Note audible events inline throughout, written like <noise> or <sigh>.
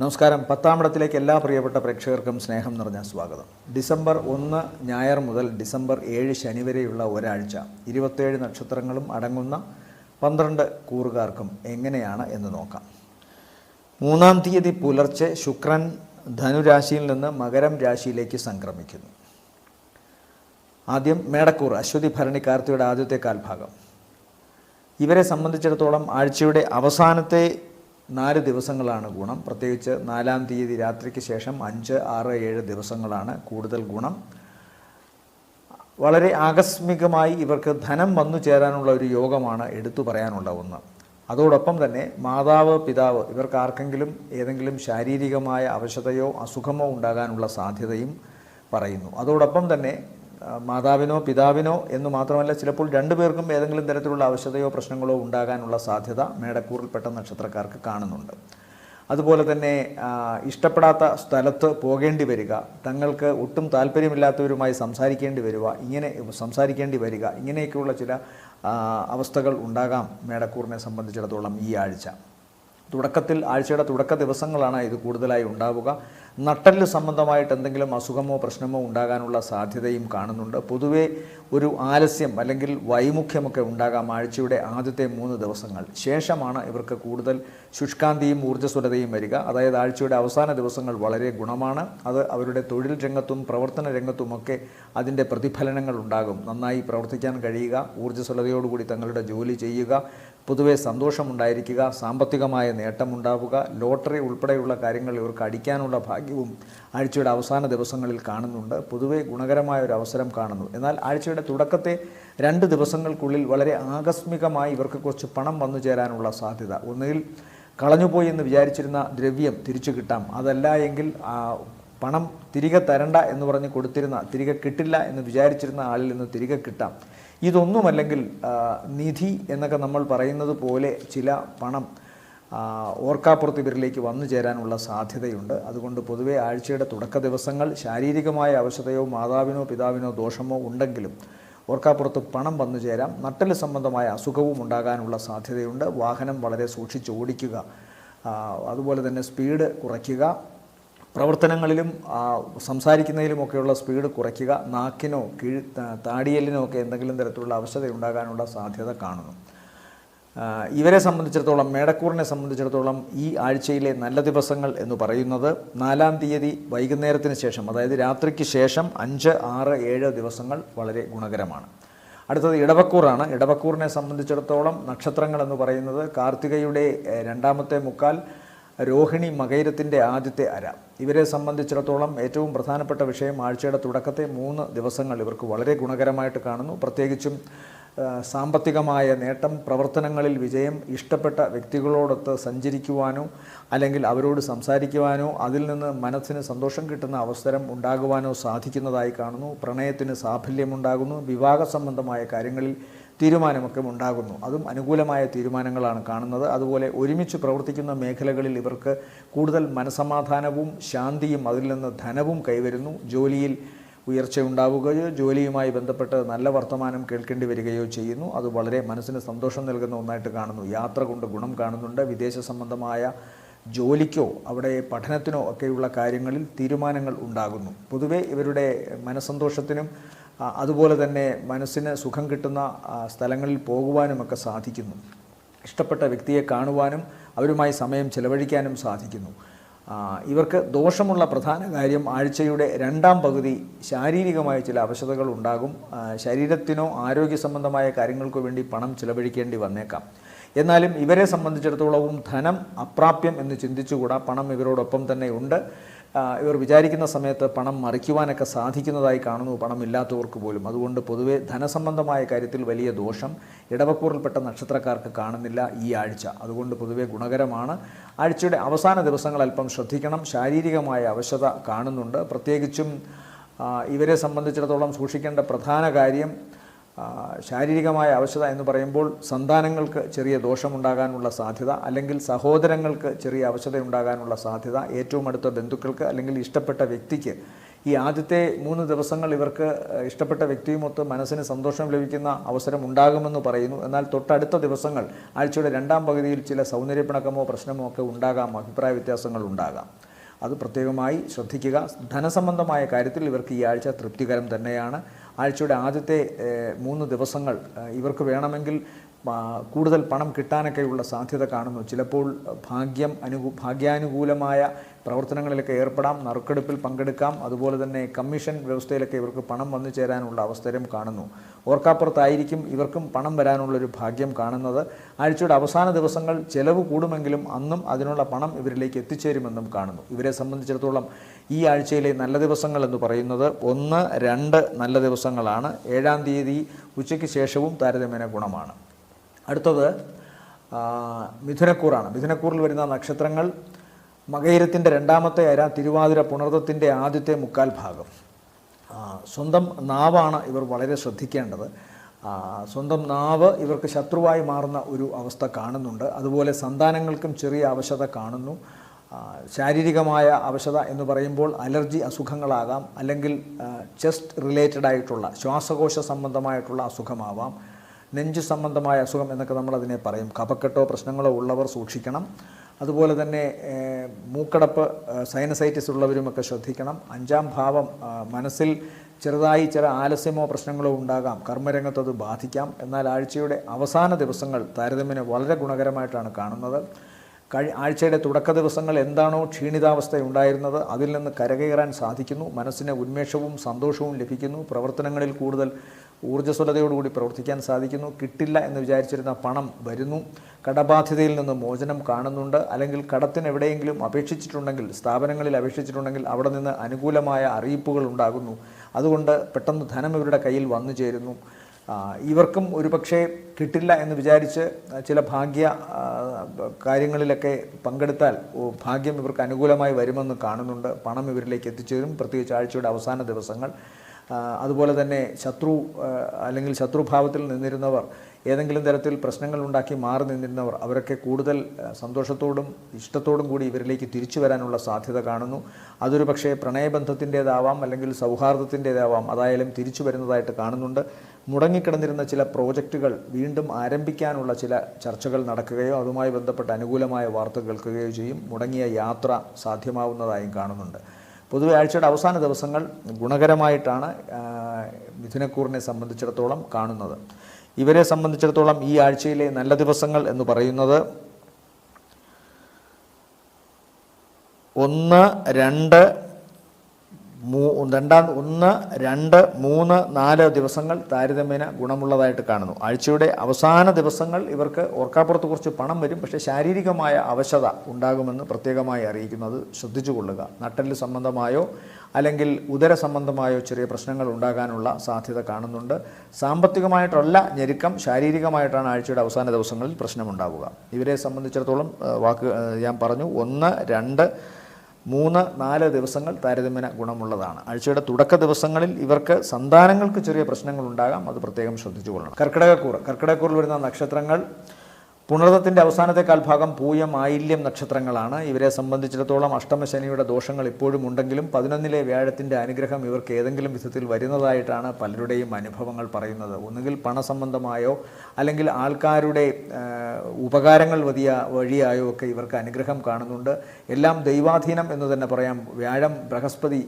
നമസ്കാരം. പത്താമിടത്തിലേക്ക് എല്ലാ പ്രിയപ്പെട്ട പ്രേക്ഷകർക്കും സ്നേഹം നിറഞ്ഞ സ്വാഗതം. ഡിസംബർ ഒന്ന് ഞായർ മുതൽ ഡിസംബർ ഏഴ് ശനി വരെയുള്ള ഒരാഴ്ച. ഇരുപത്തേഴ് നക്ഷത്രങ്ങളും അടങ്ങുന്ന പന്ത്രണ്ട് കൂറുകാർക്കും എങ്ങനെയാണ് എന്ന് നോക്കാം. മൂന്നാം തീയതി പുലർച്ചെ ശുക്രൻ ധനുരാശിയിൽ നിന്ന് മകരം രാശിയിലേക്ക് സംക്രമിക്കുന്നു. ആദ്യം മേടക്കൂർ അശ്വതി ഭരണി കാർത്തിയുടെ ആദ്യത്തെ കാൽഭാഗം. ഇവരെ സംബന്ധിച്ചിടത്തോളം ആഴ്ചയുടെ അവസാനത്തെ നാല് ദിവസങ്ങളാണ് ഗുണം. പ്രത്യേകിച്ച് നാലാം തീയതി രാത്രിക്ക് ശേഷം അഞ്ച് ആറ് ഏഴ് ദിവസങ്ങളാണ് കൂടുതൽ ഗുണം. വളരെ ആകസ്മികമായി ഇവർക്ക് ധനം വന്നു ചേരാനുള്ള ഒരു യോഗമാണ് എടുത്തു പറയാനുള്ള ഒന്ന്. അതോടൊപ്പം തന്നെ മാതാവ് പിതാവ് ഇവർക്ക് ആർക്കെങ്കിലും ഏതെങ്കിലും ശാരീരികമായ അവശതയോ അസുഖമോ ഉണ്ടാകാനുള്ള സാധ്യതയും പറയുന്നു. അതോടൊപ്പം തന്നെ മാതാവിനോ പിതാവിനോ എന്ന് മാത്രമല്ല ചിലപ്പോൾ രണ്ടുപേർക്കും ഏതെങ്കിലും തരത്തിലുള്ള അവശതയോ പ്രശ്നങ്ങളോ ഉണ്ടാകാനുള്ള സാധ്യത മേടക്കൂറിൽപ്പെട്ട നക്ഷത്രക്കാർക്ക് കാണുന്നുണ്ട്. അതുപോലെ തന്നെ ഇഷ്ടപ്പെടാത്ത സ്ഥലത്ത് പോകേണ്ടി വരിക തങ്ങൾക്ക് ഒട്ടും താല്പര്യമില്ലാത്തവരുമായി സംസാരിക്കേണ്ടി വരിക ഇങ്ങനെ സംസാരിക്കേണ്ടി വരിക ഇങ്ങനെയൊക്കെയുള്ള ചില അവസ്ഥകൾ ഉണ്ടാകാം മേടക്കൂറിനെ സംബന്ധിച്ചിടത്തോളം ഈ ആഴ്ച. തുടക്കത്തിൽ ആഴ്ചയുടെ തുടക്ക ദിവസങ്ങളാണ് ഇത് കൂടുതലായി ഉണ്ടാവുക. നട്ടൽ സംബന്ധമായിട്ട് എന്തെങ്കിലും അസുഖമോ പ്രശ്നമോ ഉണ്ടാകാനുള്ള സാധ്യതയും കാണുന്നുണ്ട്. പൊതുവേ ഒരു ആലസ്യം അല്ലെങ്കിൽ വൈമുഖ്യമൊക്കെ ഉണ്ടാകാം ആഴ്ചയുടെ ആദ്യത്തെ മൂന്ന് ദിവസങ്ങൾ. ശേഷമാണ് ഇവർക്ക് കൂടുതൽ ശുഷ്കാന്തിയും ഊർജസ്വലതയും വരിക. അതായത് ആഴ്ചയുടെ അവസാന ദിവസങ്ങൾ വളരെ ഗുണമാണ്. അത് അവരുടെ തൊഴിൽ രംഗത്തും പ്രവർത്തന രംഗത്തുമൊക്കെ അതിന്റെ പ്രതിഫലനങ്ങൾ ഉണ്ടാകും. നന്നായി പ്രവർത്തിക്കാൻ കഴിയുക ഊർജസ്വലതയോടുകൂടി തങ്ങളുടെ ജോലി ചെയ്യുക പൊതുവെ സന്തോഷമുണ്ടായിരിക്കുക സാമ്പത്തികമായ നേട്ടമുണ്ടാവുക ലോട്ടറി ഉൾപ്പെടെയുള്ള കാര്യങ്ങൾ ഇവർക്ക് അടിക്കാനുള്ള ഭാഗ്യവും ആഴ്ചയുടെ അവസാന ദിവസങ്ങളിൽ കാണുന്നുണ്ട്. പൊതുവെ ഗുണകരമായ ഒരു അവസരം കാണുന്നു. എന്നാൽ ആഴ്ചയുടെ തുടക്കത്തെ രണ്ട് ദിവസങ്ങൾക്കുള്ളിൽ വളരെ ആകസ്മികമായി ഇവർക്ക് കുറച്ച് പണം വന്നു ചേരാനുള്ള സാധ്യത. ഒന്നുകിൽ കളഞ്ഞുപോയി എന്ന് വിചാരിച്ചിരുന്ന ദ്രവ്യം തിരിച്ചു കിട്ടാം. അതല്ല എങ്കിൽ പണം തിരികെ തരണ്ട എന്ന് പറഞ്ഞ് കൊടുത്തിരുന്ന തിരികെ കിട്ടില്ല എന്ന് വിചാരിച്ചിരുന്ന ആളിൽ നിന്ന് തിരികെ കിട്ടാം. ഇതൊന്നുമല്ലെങ്കിൽ നിധി എന്നൊക്കെ നമ്മൾ പറയുന്നത് പോലെ ചില പണം ഓർക്കാപ്പുറത്ത് ഇവരിലേക്ക് വന്നു ചേരാനുള്ള സാധ്യതയുണ്ട്. അതുകൊണ്ട് പൊതുവേ ആഴ്ചയുടെ തുടക്ക ദിവസങ്ങൾ ശാരീരികമായ അവശതയോ മാതാവിനോ പിതാവിനോ ദോഷമോ ഉണ്ടെങ്കിലും ഓർക്കാപ്പുറത്ത് പണം വന്നു ചേരാം. നട്ടൽ സംബന്ധമായ അസുഖവും ഉണ്ടാകാനുള്ള സാധ്യതയുണ്ട്. വാഹനം വളരെ സൂക്ഷിച്ച് ഓടിക്കുക അതുപോലെ തന്നെ സ്പീഡ് കുറയ്ക്കുക പ്രവർത്തനങ്ങളിലും സംസാരിക്കുന്നതിലുമൊക്കെയുള്ള സ്പീഡ് കുറയ്ക്കുക നാക്കിനോ കീഴ് താടിയലിനോ ഒക്കെ എന്തെങ്കിലും തരത്തിലുള്ള അവശത ഉണ്ടാകാനുള്ള സാധ്യത കാണുന്നു. ഇവരെ സംബന്ധിച്ചിടത്തോളം മേടക്കൂറിനെ സംബന്ധിച്ചിടത്തോളം ഈ ആഴ്ചയിലെ നല്ല ദിവസങ്ങൾ എന്ന് പറയുന്നത് നാലാം തീയതി വൈകുന്നേരത്തിന് ശേഷം അതായത് രാത്രിക്ക് ശേഷം അഞ്ച് ആറ് ഏഴ് ദിവസങ്ങൾ വളരെ ഗുണകരമാണ്. അടുത്തത് ഇടവക്കൂറാണ്. ഇടവക്കൂറിനെ സംബന്ധിച്ചിടത്തോളം നക്ഷത്രങ്ങൾ എന്ന് പറയുന്നത് കാർത്തികയുടെ രണ്ടാമത്തെ മുക്കാൽ രോഹിണി മകൈരത്തിന്റെ ആദ്യത്തെ അര. ഇവരെ സംബന്ധിച്ചിടത്തോളം ഏറ്റവും പ്രധാനപ്പെട്ട വിഷയം ആഴ്ചയുടെ തുടക്കത്തെ മൂന്ന് ദിവസങ്ങൾ ഇവർക്ക് വളരെ ഗുണകരമായിട്ട് കാണുന്നു. പ്രത്യേകിച്ചും സാമ്പത്തികമായ നേട്ടം പ്രവർത്തനങ്ങളിൽ വിജയം ഇഷ്ടപ്പെട്ട വ്യക്തികളോടൊത്ത് സഞ്ചരിക്കുവാനോ അല്ലെങ്കിൽ അവരോട് സംസാരിക്കുവാനോ അതിൽ നിന്ന് മനസ്സിന് സന്തോഷം കിട്ടുന്ന അവസരം ഉണ്ടാകുവാനോ സാധിക്കുന്നതായി കാണുന്നു. പ്രണയത്തിന് സാഫല്യമുണ്ടാകുന്നു. വിവാഹ സംബന്ധമായ കാര്യങ്ങളിൽ തീരുമാനമൊക്കെ ഉണ്ടാകുന്നു. അതും അനുകൂലമായ തീരുമാനങ്ങളാണ് കാണുന്നത്. അതുപോലെ ഒരുമിച്ച് പ്രവർത്തിക്കുന്ന മേഖലകളിൽ ഇവർക്ക് കൂടുതൽ മനസമാധാനവും ശാന്തിയും അതിൽ നിന്ന് ധനവും കൈവരുന്നു. ജോലിയിൽ ഉയർച്ച ഉണ്ടാവുകയോ ജോലിയുമായി ബന്ധപ്പെട്ട് നല്ല വർത്തമാനം കേൾക്കേണ്ടി വരികയോ ചെയ്യുന്നു. അത് വളരെ മനസ്സിന് സന്തോഷം നൽകുന്ന ഒന്നായിട്ട് കാണുന്നു. യാത്ര കൊണ്ട് ഗുണം കാണുന്നുണ്ട്. വിദേശ സംബന്ധമായ ജോലിക്കോ അവിടെ പഠനത്തിനോ ഒക്കെയുള്ള കാര്യങ്ങളിൽ തീരുമാനങ്ങൾ ഉണ്ടാകുന്നു. പൊതുവേ ഇവരുടെ മനസ്സന്തോഷത്തിനും അതുപോലെ തന്നെ മനസ്സിന് സുഖം കിട്ടുന്ന സ്ഥലങ്ങളിൽ പോകുവാനുമൊക്കെ സാധിക്കുന്നു. ഇഷ്ടപ്പെട്ട വ്യക്തിയെ കാണുവാനും അവരുമായി സമയം ചെലവഴിക്കാനും സാധിക്കുന്നു. ഇവർക്ക് ദോഷമുള്ള പ്രധാന കാര്യം ആഴ്ചയുടെ രണ്ടാം പകുതി ശാരീരികമായ ചില അവശതകൾ ഉണ്ടാകും. ശരീരത്തിനോ ആരോഗ്യ സംബന്ധമായ കാര്യങ്ങൾക്കോ വേണ്ടി പണം ചിലവഴിക്കേണ്ടി വന്നേക്കാം. എന്നാലും ഇവരെ സംബന്ധിച്ചിടത്തോളവും ധനം അപ്രാപ്യം എന്ന് ചിന്തിച്ചുകൂടാ പണം ഇവരോടൊപ്പം തന്നെ ഉണ്ട്. ഇവർ വിചാരിക്കുന്ന സമയത്ത് പണം മറിക്കുവാനൊക്കെ സാധിക്കുന്നതായി കാണുന്നു. പണമില്ലാത്തവർക്ക് പോലും. അതുകൊണ്ട് പൊതുവെ ധനസംബന്ധമായ കാര്യത്തിൽ വലിയ ദോഷം ഇടവക്കൂറിൽപ്പെട്ട നക്ഷത്രക്കാർക്ക് കാണുന്നില്ല ഈ ആഴ്ച. അതുകൊണ്ട് പൊതുവെ ഗുണകരമാണ്. ആഴ്ചയുടെ അവസാന ദിവസങ്ങൾ അല്പം ശ്രദ്ധിക്കണം. ശാരീരികമായ അവശത കാണുന്നുണ്ട്. പ്രത്യേകിച്ചും ഇവരെ സംബന്ധിച്ചിടത്തോളം സൂക്ഷിക്കേണ്ട പ്രധാന കാര്യം ശാരീരികമായ അവശത എന്ന് പറയുമ്പോൾ സന്താനങ്ങൾക്ക് ചെറിയ ദോഷമുണ്ടാകാനുള്ള സാധ്യത അല്ലെങ്കിൽ സഹോദരങ്ങൾക്ക് ചെറിയ അവശത ഉണ്ടാകാനുള്ള സാധ്യത ഏറ്റവും അടുത്ത ബന്ധുക്കൾക്ക് അല്ലെങ്കിൽ ഇഷ്ടപ്പെട്ട വ്യക്തിക്ക്. ഈ ആദ്യത്തെ മൂന്ന് ദിവസങ്ങൾ ഇവർക്ക് ഇഷ്ടപ്പെട്ട വ്യക്തിയുമൊത്ത് മനസ്സിന് സന്തോഷം ലഭിക്കുന്ന അവസരം ഉണ്ടാകുമെന്ന് പറയുന്നു. എന്നാൽ തൊട്ടടുത്ത ദിവസങ്ങൾ ആഴ്ചയുടെ രണ്ടാം പകുതിയിൽ ചില സൗന്ദര്യപ്പിണക്കമോ പ്രശ്നമോ ഒക്കെ ഉണ്ടാകാം അഭിപ്രായ വ്യത്യാസങ്ങൾ ഉണ്ടാകാം. അത് പ്രത്യേകമായി ശ്രദ്ധിക്കുക. ധനസംബന്ധമായ കാര്യത്തിൽ ഇവർക്ക് ഈ ആഴ്ച തൃപ്തികരം തന്നെയാണ്. ആഴ്ചയുടെ ആദ്യത്തെ മൂന്ന് ദിവസങ്ങൾ ഇവർക്ക് വേണമെങ്കിൽ കൂടുതൽ പണം കിട്ടാനൊക്കെയുള്ള സാധ്യത കാണുന്നു. ചിലപ്പോൾ ഭാഗ്യം അനുകൂ ഭാഗ്യാനുകൂലമായ പ്രവർത്തനങ്ങളിലൊക്കെ ഏർപ്പെടാം നറുക്കെടുപ്പിൽ പങ്കെടുക്കാം അതുപോലെ തന്നെ കമ്മീഷൻ വ്യവസ്ഥയിലൊക്കെ ഇവർക്ക് പണം വന്നു ചേരാനുള്ള അവസരം കാണുന്നു. ഓർക്കാപ്പുറത്തായിരിക്കും ഇവർക്കും പണം വരാനുള്ളൊരു ഭാഗ്യം കാണുന്നത്. ആഴ്ചയുടെ അവസാന ദിവസങ്ങൾ ചെലവ് കൂടുമെങ്കിലും അന്നും അതിനുള്ള പണം ഇവരിലേക്ക് എത്തിച്ചേരുമെന്നും കാണുന്നു. ഇവരെ സംബന്ധിച്ചിടത്തോളം ഈ ആഴ്ചയിലെ നല്ല ദിവസങ്ങൾ എന്ന് പറയുന്നത് ഒന്ന് രണ്ട് നല്ല ദിവസങ്ങളാണ്. ഏഴാം തീയതി ഉച്ചയ്ക്ക് ശേഷവും താരതമ്യേന ഗുണമാണ്. അടുത്തത് മിഥുനക്കൂറാണ്. മിഥുനക്കൂറിൽ വരുന്ന നക്ഷത്രങ്ങൾ മകയിരത്തിന്റെ രണ്ടാമത്തെ അര തിരുവാതിര പുണർത്തത്തിന്റെ ആദ്യത്തെ മുക്കാൽ ഭാഗം. സ്വന്തം നാവാണ് ഇവർ വളരെ ശ്രദ്ധിക്കേണ്ടത്. സ്വന്തം നാവ് ഇവർക്ക് ശത്രുവായി മാറുന്ന ഒരു അവസ്ഥ കാണുന്നുണ്ട്. അതുപോലെ സന്താനങ്ങൾക്കും ചെറിയ അവശത കാണുന്നു. ശാരീരികമായ അവശത എന്ന് പറയുമ്പോൾ അലർജി അസുഖങ്ങളാകാം അല്ലെങ്കിൽ ചെസ്റ്റ് റിലേറ്റഡ് ആയിട്ടുള്ള ശ്വാസകോശ സംബന്ധമായിട്ടുള്ള അസുഖമാവാം. നെഞ്ച് സംബന്ധമായ അസുഖം എന്നൊക്കെ നമ്മൾ അതിനെ പറയും. കഫക്കെട്ടോ പ്രശ്നങ്ങളോ ഉള്ളവർ സൂക്ഷിക്കണം. അതുപോലെ തന്നെ മൂക്കടപ്പ് സൈനസൈറ്റിസ് ഉള്ളവരുമൊക്കെ ശ്രദ്ധിക്കണം. അഞ്ചാം ഭാവം മനസ്സിൽ ചെറുതായി ചില ആലസ്യമോ പ്രശ്നങ്ങളോ ഉണ്ടാകാം. കർമ്മരംഗത്ത് അത് ബാധിക്കാം. എന്നാൽ ആഴ്ചയുടെ അവസാന ദിവസങ്ങൾ താരതമ്യേന വളരെ ഗുണകരമായിട്ടാണ് കാണുന്നത്. കഴി ആഴ്ചയുടെ തുടക്ക ദിവസങ്ങൾ എന്താണോ ക്ഷീണിതാവസ്ഥ ഉണ്ടായിരുന്നത് അതിൽ നിന്ന് കരകയറാൻ സാധിക്കുന്നു. മനസ്സിന് ഉന്മേഷവും സന്തോഷവും ലഭിക്കുന്നു. പ്രവർത്തനങ്ങളിൽ കൂടുതൽ ഊർജസ്വലതയോടുകൂടി പ്രവർത്തിക്കാൻ സാധിക്കുന്നു. കിട്ടില്ല എന്ന് വിചാരിച്ചിരുന്ന പണം വരുന്നു. കടബാധ്യതയിൽ നിന്ന് മോചനം കാണുന്നുണ്ട്. അല്ലെങ്കിൽ കടത്തിന് എവിടെയെങ്കിലും അപേക്ഷിച്ചിട്ടുണ്ടെങ്കിൽ സ്ഥാപനങ്ങളിൽ അപേക്ഷിച്ചിട്ടുണ്ടെങ്കിൽ അവിടെ നിന്ന് അനുകൂലമായ അറിയിപ്പുകൾ ഉണ്ടാകുന്നു. അതുകൊണ്ട് പെട്ടെന്ന് ധനം ഇവരുടെ കയ്യിൽ വന്നു ചേരുന്നു. ഇവർക്കും ഇവർക്കും ഒരുപക്ഷെ കിട്ടില്ല എന്ന് വിചാരിച്ച് ചില ഭാഗ്യ കാര്യങ്ങളിലൊക്കെ പങ്കെടുത്താൽ ഭാഗ്യം ഇവർക്ക് അനുകൂലമായി വരുമെന്ന് കാണുന്നുണ്ട്. പണം ഇവരിലേക്ക് എത്തിച്ചേരും. പ്രത്യേകിച്ച് ആഴ്ചയുടെ അവസാന ദിവസങ്ങൾ. അതുപോലെ തന്നെ ശത്രു അല്ലെങ്കിൽ ശത്രുഭാവത്തിൽ നിന്നിരുന്നവർ ഏതെങ്കിലും തരത്തിൽ പ്രശ്നങ്ങൾ ഉണ്ടാക്കി മാറി നിന്നിരുന്നവർ അവരൊക്കെ കൂടുതൽ സന്തോഷത്തോടും ഇഷ്ടത്തോടും കൂടി ഇവരിലേക്ക് തിരിച്ചു വരാനുള്ള സാധ്യത കാണുന്നു. അതൊരു പക്ഷേ പ്രണയബന്ധത്തിന്റേതാവാം അല്ലെങ്കിൽ സൗഹാർദ്ദത്തിന്റേതാവാം അതായാലും തിരിച്ചു വരുന്നതായിട്ട് കാണുന്നുണ്ട്. മുടങ്ങിക്കിടന്നിരുന്ന ചില പ്രോജക്റ്റുകൾ വീണ്ടും ആരംഭിക്കാനുള്ള ചില ചർച്ചകൾ നടക്കുകയോ അതുമായി ബന്ധപ്പെട്ട അനുകൂലമായ വാർത്ത കേൾക്കുകയോ ചെയ്യും. മുടങ്ങിയ യാത്ര സാധ്യമാവുന്നതായും കാണുന്നുണ്ട്. പൊതുവെ ആഴ്ചയുടെ അവസാന ദിവസങ്ങൾ ഗുണകരമായിട്ടാണ് മിഥുനക്കൂറിനെ സംബന്ധിച്ചിടത്തോളം കാണുന്നത്. ഇവരെ സംബന്ധിച്ചിടത്തോളം ഈ ആഴ്ചയിലെ നല്ല ദിവസങ്ങൾ എന്ന് പറയുന്നത് ഒന്ന് രണ്ട് മൂ രണ്ടാം ഒന്ന് രണ്ട് മൂന്ന് നാല് ദിവസങ്ങൾ താരതമ്യേന ഗുണമുള്ളതായിട്ട് കാണുന്നു. ആഴ്ചയുടെ അവസാന ദിവസങ്ങൾ ഇവർക്ക് ഓർക്കാപ്പുറത്ത് കുറച്ച് പണം വരും. പക്ഷേ ശാരീരികമായ അവശത ഉണ്ടാകുമെന്ന് പ്രത്യേകമായി അറിയിക്കുന്നത് ശ്രദ്ധിച്ചു കൊള്ളുക. നട്ടൽ സംബന്ധമായോ അല്ലെങ്കിൽ ഉദര സംബന്ധമായോ ചെറിയ പ്രശ്നങ്ങൾ ഉണ്ടാകാനുള്ള സാധ്യത കാണുന്നുണ്ട്. സാമ്പത്തികമായിട്ടല്ല ഞെരുക്കം. ശാരീരികമായിട്ടാണ് ആഴ്ചയുടെ അവസാന ദിവസങ്ങളിൽ പ്രശ്നമുണ്ടാവുക. ഇവരെ സംബന്ധിച്ചിടത്തോളം വാക്ക് ഞാൻ പറഞ്ഞു. ഒന്ന് രണ്ട് മൂന്ന് നാല് ദിവസങ്ങൾ താരതമ്യേന ഗുണമുള്ളതാണ്. ആഴ്ചയുടെ തുടക്ക ദിവസങ്ങളിൽ ഇവർക്ക് സന്താനങ്ങൾക്ക് ചെറിയ പ്രശ്നങ്ങൾ ഉണ്ടാകാം അത് പ്രത്യേകം ശ്രദ്ധിച്ചു കൊള്ളണം. കർക്കിടകക്കൂർ കർക്കിടകക്കൂറിൽ വരുന്ന നക്ഷത്രങ്ങൾ പുണർത്തത്തിന്റെ അവസാനത്തെ കാൽഭാഗം പൂയം ആയില്യം നക്ഷത്രങ്ങളാണ്. ഇവരെ സംബന്ധിച്ചിടത്തോളം അഷ്ടമശനിയുടെ ദോഷങ്ങൾ ഇപ്പോഴും ഉണ്ടെങ്കിലും പതിനൊന്നിലെ വ്യാഴത്തിന്റെ അനുഗ്രഹം ഇവർക്ക് ഏതെങ്കിലും വിധത്തിൽ വരുന്നതായിട്ടാണ് പലരുടെയും അനുഭവങ്ങൾ പറയുന്നത്. ഒന്നുകിൽ പണസംബന്ധമായോ അല്ലെങ്കിൽ ആൾക്കാരുടെ ഉപകാരങ്ങൾ വലിയ വഴിയായോ ഒക്കെ ഇവർക്ക് അനുഗ്രഹം കാണുന്നുണ്ട്. എല്ലാം ദൈവാധീനം എന്ന് തന്നെ പറയാം. വ്യാഴം ബൃഹസ്പതി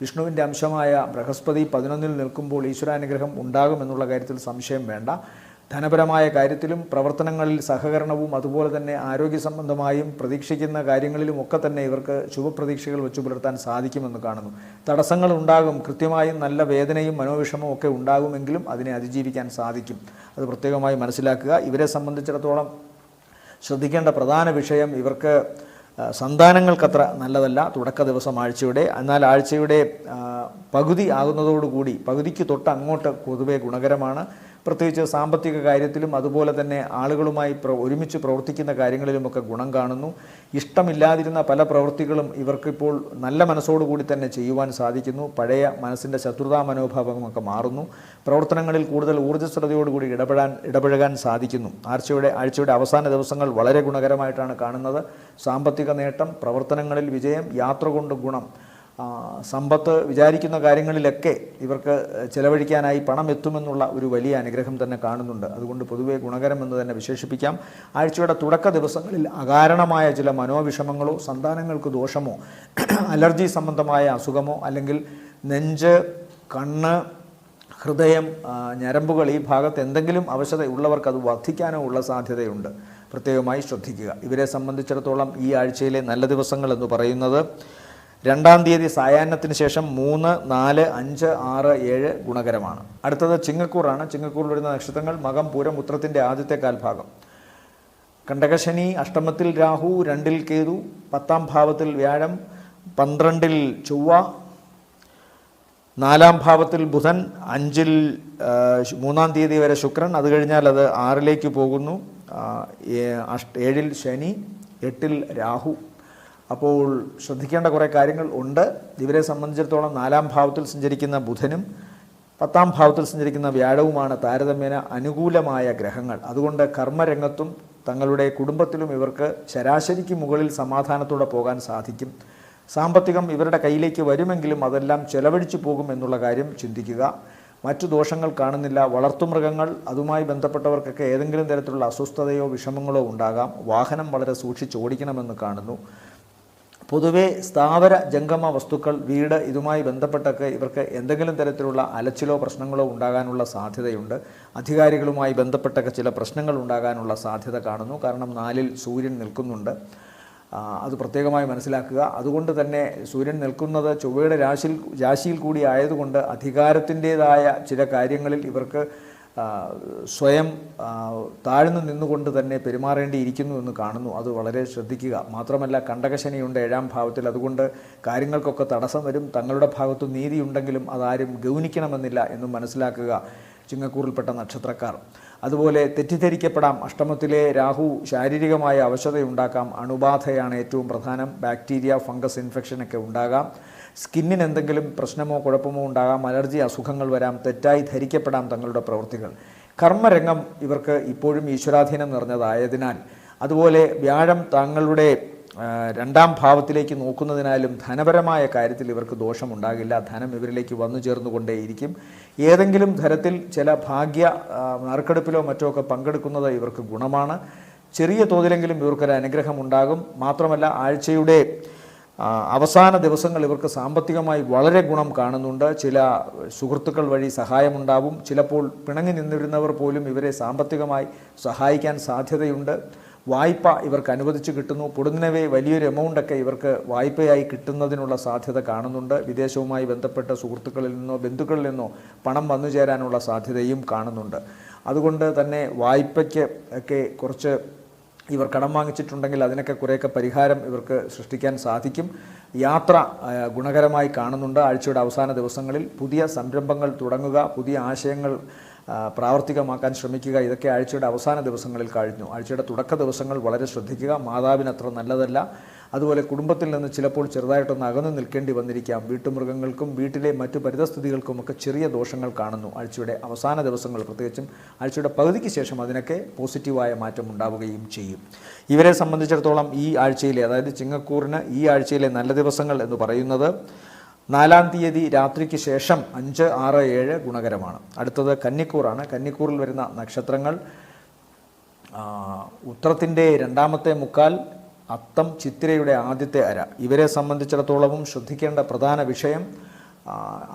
വിഷ്ണുവിന്റെ അംശമായ ബൃഹസ്പതി പതിനൊന്നിൽ നിൽക്കുമ്പോൾ ഈശ്വരാനുഗ്രഹം ഉണ്ടാകുമെന്നുള്ള കാര്യത്തിൽ സംശയം വേണ്ട. ധനപരമായ കാര്യത്തിലും പ്രവർത്തനങ്ങളിൽ സഹകരണവും അതുപോലെ തന്നെ ആരോഗ്യ സംബന്ധമായും പ്രതീക്ഷിക്കുന്ന കാര്യങ്ങളിലും ഒക്കെ തന്നെ ഇവർക്ക് ശുഭപ്രതീക്ഷകൾ വെച്ചു പുലർത്താൻ സാധിക്കുമെന്ന് കാണുന്നു. തടസ്സങ്ങൾ ഉണ്ടാകും കൃത്യമായും നല്ല വേദനയും മനോവിഷമവും ഒക്കെ ഉണ്ടാകുമെങ്കിലും അതിനെ അതിജീവിക്കാൻ സാധിക്കും. അത് പ്രത്യേകമായി മനസ്സിലാക്കുക. ഇവരെ സംബന്ധിച്ചിടത്തോളം ശ്രദ്ധിക്കേണ്ട പ്രധാന വിഷയം ഇവർക്ക് സന്താനങ്ങൾക്കത്ര നല്ലതല്ല തുടക്ക ദിവസം ആഴ്ചയുടെ. എന്നാൽ ആഴ്ചയുടെ പകുതി ആകുന്നതോടുകൂടി പകുതിക്ക് തൊട്ട് അങ്ങോട്ട് പൊതുവെ ഗുണകരമാണ്. പ്രത്യേകിച്ച് സാമ്പത്തിക കാര്യത്തിലും അതുപോലെ തന്നെ ആളുകളുമായി ഒരുമിച്ച് പ്രവർത്തിക്കുന്ന കാര്യങ്ങളിലുമൊക്കെ ഗുണം കാണുന്നു. ഇഷ്ടമില്ലാതിരുന്ന പല പ്രവൃത്തികളും ഇവർക്കിപ്പോൾ നല്ല മനസ്സോടുകൂടി തന്നെ ചെയ്യുവാൻ സാധിക്കുന്നു. പഴയ മനസ്സിന്റെ ശത്രുതാ മനോഭാവമൊക്കെ മാറുന്നു. പ്രവർത്തനങ്ങളിൽ കൂടുതൽ ഊർജസ്വലതയോടുകൂടി ഇടപെടാൻ ഇടപഴകാൻ സാധിക്കുന്നു. ആഴ്ചയുടെ ആഴ്ചയുടെ അവസാന ദിവസങ്ങൾ വളരെ ഗുണകരമായിട്ടാണ് കാണുന്നത്. സാമ്പത്തിക നേട്ടം പ്രവർത്തനങ്ങളിൽ വിജയം യാത്ര കൊണ്ട് ഗുണം സമ്പത്ത് വിചാരിക്കുന്ന കാര്യങ്ങളിലൊക്കെ ഇവർക്ക് ചെലവഴിക്കാനായി പണം എത്തുമെന്നുള്ള ഒരു വലിയ അനുഗ്രഹം തന്നെ കാണുന്നുണ്ട്. അതുകൊണ്ട് പൊതുവെ ഗുണകരം എന്ന് തന്നെ വിശേഷിപ്പിക്കാം. ആഴ്ചയുടെ തുടക്ക ദിവസങ്ങളിൽ അകാരണമായ ചില മനോവിഷമങ്ങളോ സന്താനങ്ങൾക്ക് ദോഷമോ <clears throat> അലർജി സംബന്ധമായ അസുഖമോ അല്ലെങ്കിൽ നെഞ്ച് കണ്ണ് ഹൃദയം ഞരമ്പുകൾ ഈ ഭാഗത്ത് എന്തെങ്കിലും അവശത ഉള്ളവർക്ക് അത് വർദ്ധിക്കാനോ ഉള്ള സാധ്യതയുണ്ട്. പ്രത്യേകമായി ശ്രദ്ധിക്കുക. ഇവരെ സംബന്ധിച്ചിടത്തോളം ഈ ആഴ്ചയിലെ നല്ല ദിവസങ്ങൾ എന്ന് പറയുന്നത് രണ്ടാം തീയതി സായാഹ്നത്തിന് ശേഷം മൂന്ന് നാല് അഞ്ച് ആറ് ഏഴ് ഗുണകരമാണ്. അടുത്തത് ചിങ്ങക്കൂറാണ്. ചിങ്ങക്കൂറിൽ വരുന്ന നക്ഷത്രങ്ങൾ മകം പൂരം ഉത്രത്തിന്റെ ആദ്യത്തെ കാൽഭാഗം. കണ്ടകശനി അഷ്ടമത്തിൽ രാഹു രണ്ടിൽ കേതു പത്താം ഭാവത്തിൽ വ്യാഴം പന്ത്രണ്ടിൽ ചൊവ്വ നാലാം ഭാവത്തിൽ ബുധൻ അഞ്ചിൽ മൂന്നാം തീയതി വരെ ശുക്രൻ. അത് കഴിഞ്ഞാൽ അത് ആറിലേക്ക് പോകുന്നു. ഏഴിൽ ശനി എട്ടിൽ രാഹു. അപ്പോൾ ശ്രദ്ധിക്കേണ്ട കുറേ കാര്യങ്ങൾ ഉണ്ട്. ഇവരെ സംബന്ധിച്ചിടത്തോളം നാലാം ഭാവത്തിൽ സഞ്ചരിക്കുന്ന ബുധനും പത്താം ഭാവത്തിൽ സഞ്ചരിക്കുന്ന വ്യാഴവുമാണ് താരതമ്യേന അനുകൂലമായ ഗ്രഹങ്ങൾ. അതുകൊണ്ട് കർമ്മരംഗത്തും തങ്ങളുടെ കുടുംബത്തിലും ഇവർക്ക് ശരാശരിക്ക് മുകളിൽ സമാധാനത്തോടെ പോകാൻ സാധിക്കും. സാമ്പത്തികം ഇവരുടെ കയ്യിലേക്ക് വരുമെങ്കിലും അതെല്ലാം ചെലവഴിച്ചു പോകും എന്നുള്ള കാര്യം ചിന്തിക്കുക. മറ്റു ദോഷങ്ങൾ കാണുന്നില്ല. വളർത്തുമൃഗങ്ങൾ അതുമായി ബന്ധപ്പെട്ടവർക്കൊക്കെ ഏതെങ്കിലും തരത്തിലുള്ള അസ്വസ്ഥതയോ വിഷമങ്ങളോ ഉണ്ടാകാം. വാഹനം വളരെ സൂക്ഷിച്ച് ഓടിക്കണമെന്ന് കാണുന്നു. പൊതുവെ സ്ഥാവര ജംഗമ വസ്തുക്കൾ വീട് ഇതുമായി ബന്ധപ്പെട്ടൊക്കെ ഇവർക്ക് എന്തെങ്കിലും തരത്തിലുള്ള അലച്ചിലോ പ്രശ്നങ്ങളോ ഉണ്ടാകാനുള്ള സാധ്യതയുണ്ട്. അധികാരികളുമായി ബന്ധപ്പെട്ടൊക്കെ ചില പ്രശ്നങ്ങൾ ഉണ്ടാകാനുള്ള സാധ്യത കാണുന്നു. കാരണം നാലിൽ സൂര്യൻ നിൽക്കുന്നുണ്ട്. അത് പ്രത്യേകമായി മനസ്സിലാക്കുക. അതുകൊണ്ട് തന്നെ സൂര്യൻ നിൽക്കുന്നത് ചൊവ്വയുടെ രാശിയിൽ രാശിയിൽ കൂടി ആയതുകൊണ്ട് അധികാരത്തിന്റേതായ ചില കാര്യങ്ങളിൽ ഇവർക്ക് സ്വയം താഴ്ന്നു നിന്നുകൊണ്ട് തന്നെ പെരുമാറേണ്ടിയിരിക്കുന്നു എന്ന് കാണുന്നു. അത് വളരെ ശ്രദ്ധിക്കുക. മാത്രമല്ല കണ്ടകശനിയുണ്ട് ഏഴാം ഭാവത്തിൽ. അതുകൊണ്ട് കാര്യങ്ങൾക്കൊക്കെ തടസ്സം വരും. തങ്ങളുടെ ഭാഗത്തു നീതിയുണ്ടെങ്കിലും അതാരും ഗൗനിക്കണമെന്നില്ല എന്നും മനസ്സിലാക്കുക ചിങ്ങക്കൂറിൽപ്പെട്ട നക്ഷത്രക്കാർ. അതുപോലെ തെറ്റിദ്ധരിക്കപ്പെടാം. അഷ്ടമത്തിലെ രാഹു ശാരീരികമായ അവശതയുണ്ടാക്കാം. അണുബാധയാണ് ഏറ്റവും പ്രധാനം. ബാക്ടീരിയ ഫംഗസ് ഇൻഫെക്ഷനൊക്കെ ഉണ്ടാകാം. സ്കിന്നിന് എന്തെങ്കിലും പ്രശ്നമോ കുഴപ്പമോ ഉണ്ടാകാം അലർജി അസുഖങ്ങൾ വരാം തെറ്റായി ധരിക്കപ്പെടാം തങ്ങളുടെ പ്രവൃത്തികൾ. കർമ്മരംഗം ഇവർക്ക് ഇപ്പോഴും ഈശ്വരാധീനം നിറഞ്ഞതായതിനാൽ അതുപോലെ വ്യാഴം തങ്ങളുടെ രണ്ടാം ഭാവത്തിലേക്ക് നോക്കുന്നതിനാലും ധനപരമായ കാര്യത്തിൽ ഇവർക്ക് ദോഷമുണ്ടാകില്ല. ധനം ഇവരിലേക്ക് വന്നു ചേർന്നുകൊണ്ടേയിരിക്കും. ഏതെങ്കിലും തരത്തിൽ ചില ഭാഗ്യ നറുക്കെടുപ്പിലോ മറ്റോ ഒക്കെ പങ്കെടുക്കുന്നത് ഇവർക്ക് ഗുണമാണ്. ചെറിയ തോതിലെങ്കിലും ഇവർക്കൊരു അനുഗ്രഹം ഉണ്ടാകും മാത്രമല്ല ആഴ്ചയുടെ അവസാന ദിവസങ്ങൾ ഇവർക്ക് സാമ്പത്തികമായി വളരെ ഗുണം കാണുന്നുണ്ട്. ചില സുഹൃത്തുക്കൾ വഴി സഹായമുണ്ടാവും. ചിലപ്പോൾ പിണങ്ങി നിന്നിരുന്നവർ പോലും ഇവരെ സാമ്പത്തികമായി സഹായിക്കാൻ സാധ്യതയുണ്ട്. വായ്പ ഇവർക്ക് അനുവദിച്ച് കിട്ടുന്നു. പൊടുന്നവേ വലിയൊരു എമൗണ്ടൊക്കെ ഇവർക്ക് വായ്പയായി കിട്ടുന്നതിനുള്ള സാധ്യത കാണുന്നുണ്ട്. വിദേശവുമായി ബന്ധപ്പെട്ട സുഹൃത്തുക്കളിൽ നിന്നോ ബന്ധുക്കളിൽ നിന്നോ പണം വന്നു ചേരാനുള്ള സാധ്യതയും കാണുന്നുണ്ട്. അതുകൊണ്ട് തന്നെ വായ്പയ്ക്ക് ഒക്കെ കുറച്ച് ഇവർ കടം വാങ്ങിച്ചിട്ടുണ്ടെങ്കിൽ അതിനൊക്കെ കുറേയൊക്കെ പരിഹാരം ഇവർക്ക് സൃഷ്ടിക്കാൻ സാധിക്കും. യാത്ര ഗുണകരമായി കാണുന്നുണ്ട്. ആഴ്ചയുടെ അവസാന ദിവസങ്ങളിൽ പുതിയ സംരംഭങ്ങൾ തുടങ്ങുക പുതിയ ആശയങ്ങൾ പ്രാവർത്തികമാക്കാൻ ശ്രമിക്കുക. ഇതൊക്കെ ആഴ്ചയുടെ അവസാന ദിവസങ്ങളിൽ കഴിഞ്ഞു. ആഴ്ചയുടെ തുടക്ക ദിവസങ്ങൾ വളരെ ശ്രദ്ധിക്കുക. മാതാവിനത്ര നല്ലതല്ല. അതുപോലെ കുടുംബത്തിൽ നിന്ന് ചിലപ്പോൾ ചെറുതായിട്ടൊന്ന് അകന്നു നിൽക്കേണ്ടി വന്നിരിക്കാം. വീട്ടുമൃഗങ്ങൾക്കും വീട്ടിലെ മറ്റു പരിതസ്ഥിതികൾക്കും ഒക്കെ ചെറിയ ദോഷങ്ങൾ കാണുന്നു. ആഴ്ചയുടെ അവസാന ദിവസങ്ങൾ പ്രത്യേകിച്ചും ആഴ്ചയുടെ പകുതിക്ക് ശേഷം അതിനൊക്കെ പോസിറ്റീവായ മാറ്റം ഉണ്ടാവുകയും ചെയ്യും. ഇവരെ സംബന്ധിച്ചിടത്തോളം ഈ ആഴ്ചയിലെ അതായത് ചിങ്ങക്കൂറിന് ഈ ആഴ്ചയിലെ നല്ല ദിവസങ്ങൾ എന്ന് പറയുന്നത് നാലാം തീയതി രാത്രിക്ക് ശേഷം അഞ്ച് ആറ് ഏഴ് ഗുണകരമാണ്. അടുത്തത് കന്നിക്കൂറാണ്. കന്നിക്കൂറിൽ വരുന്ന നക്ഷത്രങ്ങൾ ഉത്രത്തിന്റെ രണ്ടാമത്തെ മുക്കാൽ അത്തം ചിത്തിരയുടെ ആദ്യത്തെ അര. ഇവരെ സംബന്ധിച്ചിടത്തോളവും ശ്രദ്ധിക്കേണ്ട പ്രധാന വിഷയം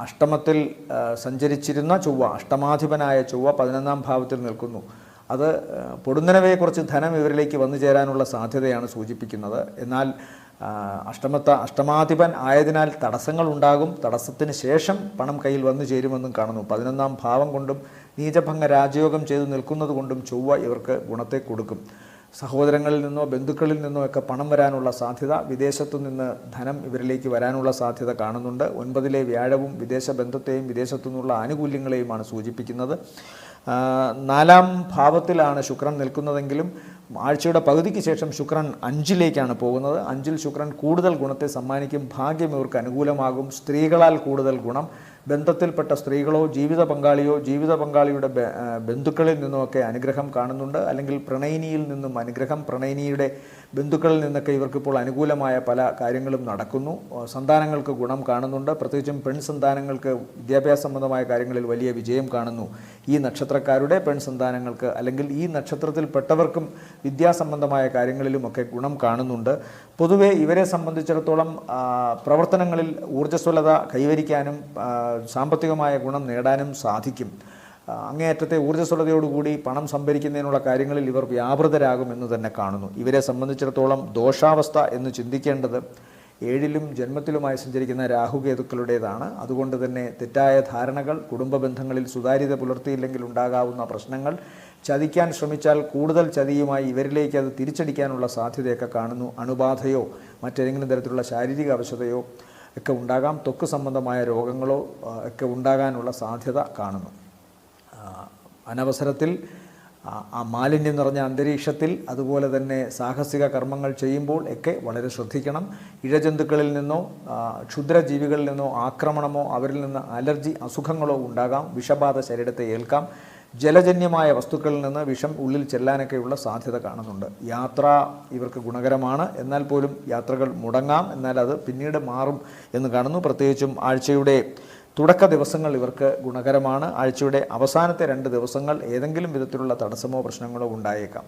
അഷ്ടമത്തിൽ സഞ്ചരിച്ചിരുന്ന ചൊവ്വ അഷ്ടമാധിപനായ ചൊവ്വ പതിനൊന്നാം ഭാവത്തിൽ നിൽക്കുന്നു. അത് പൊടുന്നനവയെക്കുറിച്ച് ധനം ഇവരിലേക്ക് വന്നു ചേരാനുള്ള സാധ്യതയാണ് സൂചിപ്പിക്കുന്നത്. എന്നാൽ അഷ്ടമത്ത അഷ്ടമാധിപൻ ആയതിനാൽ തടസ്സങ്ങൾ ഉണ്ടാകും തടസ്സത്തിന് ശേഷം പണം കയ്യിൽ വന്നു ചേരുമെന്നും കാണുന്നു. പതിനൊന്നാം ഭാവം കൊണ്ടും നീചഭംഗ രാജയോഗം ചെയ്തു നിൽക്കുന്നത് കൊണ്ടും ചൊവ്വ ഇവർക്ക് ഗുണത്തെ കൊടുക്കും. സഹോദരങ്ങളിൽ നിന്നോ ബന്ധുക്കളിൽ നിന്നോ ഒക്കെ പണം വരാനുള്ള സാധ്യത വിദേശത്തു നിന്ന് ധനം ഇവരിലേക്ക് വരാനുള്ള സാധ്യത കാണുന്നുണ്ട്. ഒൻപതിലെ വ്യാഴവും വിദേശ ബന്ധത്തെയും വിദേശത്തു നിന്നുള്ള ആനുകൂല്യങ്ങളെയുമാണ് സൂചിപ്പിക്കുന്നത്. നാലാം ഭാവത്തിലാണ് ശുക്രൻ നിൽക്കുന്നതെങ്കിലും ആഴ്ചയുടെ പകുതിക്ക് ശേഷം ശുക്രൻ അഞ്ചിലേക്കാണ് പോകുന്നത്. അഞ്ചിൽ ശുക്രൻ കൂടുതൽ ഗുണത്തെ സമ്മാനിക്കും ഭാഗ്യം ഇവർക്ക് അനുകൂലമാകും. സ്ത്രീകളാൽ കൂടുതൽ ഗുണം ബന്ധത്തിൽപ്പെട്ട സ്ത്രീകളോ ജീവിത പങ്കാളിയോ ജീവിത പങ്കാളിയുടെ ബന്ധുക്കളിൽ നിന്നുമൊക്കെ അനുഗ്രഹം കാണുന്നുണ്ട്. അല്ലെങ്കിൽ പ്രണയിനിയിൽ നിന്നും അനുഗ്രഹം പ്രണയിനിയുടെ ബന്ധുക്കളിൽ നിന്നൊക്കെ ഇവർക്കിപ്പോൾ അനുകൂലമായ പല കാര്യങ്ങളും നടക്കുന്നു. സന്താനങ്ങൾക്ക് ഗുണം കാണുന്നുണ്ട്. പ്രത്യേകിച്ചും പെൺ സന്താനങ്ങൾക്ക് വിദ്യാഭ്യാസ സംബന്ധമായ കാര്യങ്ങളിൽ വലിയ വിജയം കാണുന്നു. ഈ നക്ഷത്രക്കാരുടെ പെൺ സന്താനങ്ങൾക്ക് അല്ലെങ്കിൽ ഈ നക്ഷത്രത്തിൽപ്പെട്ടവർക്കും വിദ്യാസംബന്ധമായ കാര്യങ്ങളിലുമൊക്കെ ഗുണം കാണുന്നുണ്ട്. പൊതുവെ ഇവരെ സംബന്ധിച്ചിടത്തോളം പ്രവർത്തനങ്ങളിൽ ഊർജസ്വലത കൈവരിക്കാനും സാമ്പത്തികമായ ഗുണം നേടാനും സാധിക്കും. അങ്ങേയറ്റത്തെ ഊർജസ്വലതയോടുകൂടി പണം സംഭരിക്കുന്നതിനുള്ള കാര്യങ്ങളിൽ ഇവർ വ്യാപൃതരാകുമെന്ന് തന്നെ കാണുന്നു. ഇവരെ സംബന്ധിച്ചിടത്തോളം ദോഷാവസ്ഥ എന്ന് ചിന്തിക്കേണ്ടത് ഏഴിലും ജന്മത്തിലുമായി സഞ്ചരിക്കുന്ന രാഹുകേതുക്കളുടേതാണ്. അതുകൊണ്ട് തന്നെ തെറ്റായ ധാരണകൾ കുടുംബ ബന്ധങ്ങളിൽ സുതാര്യത പുലർത്തിയില്ലെങ്കിൽ ഉണ്ടാകാവുന്ന പ്രശ്നങ്ങൾ ചതിക്കാൻ ശ്രമിച്ചാൽ കൂടുതൽ ചതിയുമായി ഇവരിലേക്ക് അത് തിരിച്ചടിക്കാനുള്ള സാധ്യതയൊക്കെ കാണുന്നു. അണുബാധയോ മറ്റേതെങ്കിലും തരത്തിലുള്ള ശാരീരിക അവശതയോ ഒക്കെ ഉണ്ടാകാം. ത്വക്ക് സംബന്ധമായ രോഗങ്ങളോ ഒക്കെ ഉണ്ടാകാനുള്ള സാധ്യത കാണുന്നു. അനവസരത്തിൽ ആ മാലിന്യം നിറഞ്ഞ അന്തരീക്ഷത്തിൽ അതുപോലെ തന്നെ സാഹസിക കർമ്മങ്ങൾ ചെയ്യുമ്പോൾ ഒക്കെ വളരെ ശ്രദ്ധിക്കണം. ഇഴജന്തുക്കളിൽ നിന്നോ ക്ഷുദ്രജീവികളിൽ നിന്നോ ആക്രമണമോ അവരിൽ നിന്ന് അലർജി അസുഖങ്ങളോ ഉണ്ടാകാം. വിഷബാധ ശരീരത്തെ ഏൽക്കാം. ജലജന്യമായ വസ്തുക്കളിൽ നിന്ന് വിഷം ഉള്ളിൽ ചെല്ലാനൊക്കെയുള്ള സാധ്യത കാണുന്നുണ്ട്. യാത്ര ഇവർക്ക് ഗുണകരമാണ്. എന്നാൽ പോലും യാത്രകൾ മുടങ്ങാം. എന്നാൽ അത് പിന്നീട് മാറും എന്ന് കാണുന്നു. പ്രത്യേകിച്ചും ആഴ്ചയുടെ തുടക്ക ദിവസങ്ങൾ ഇവർക്ക് ഗുണകരമാണ്. ആഴ്ചയുടെ അവസാനത്തെ രണ്ട് ദിവസങ്ങൾ ഏതെങ്കിലും വിധത്തിലുള്ള തടസ്സമോ പ്രശ്നങ്ങളോ ഉണ്ടായേക്കാം.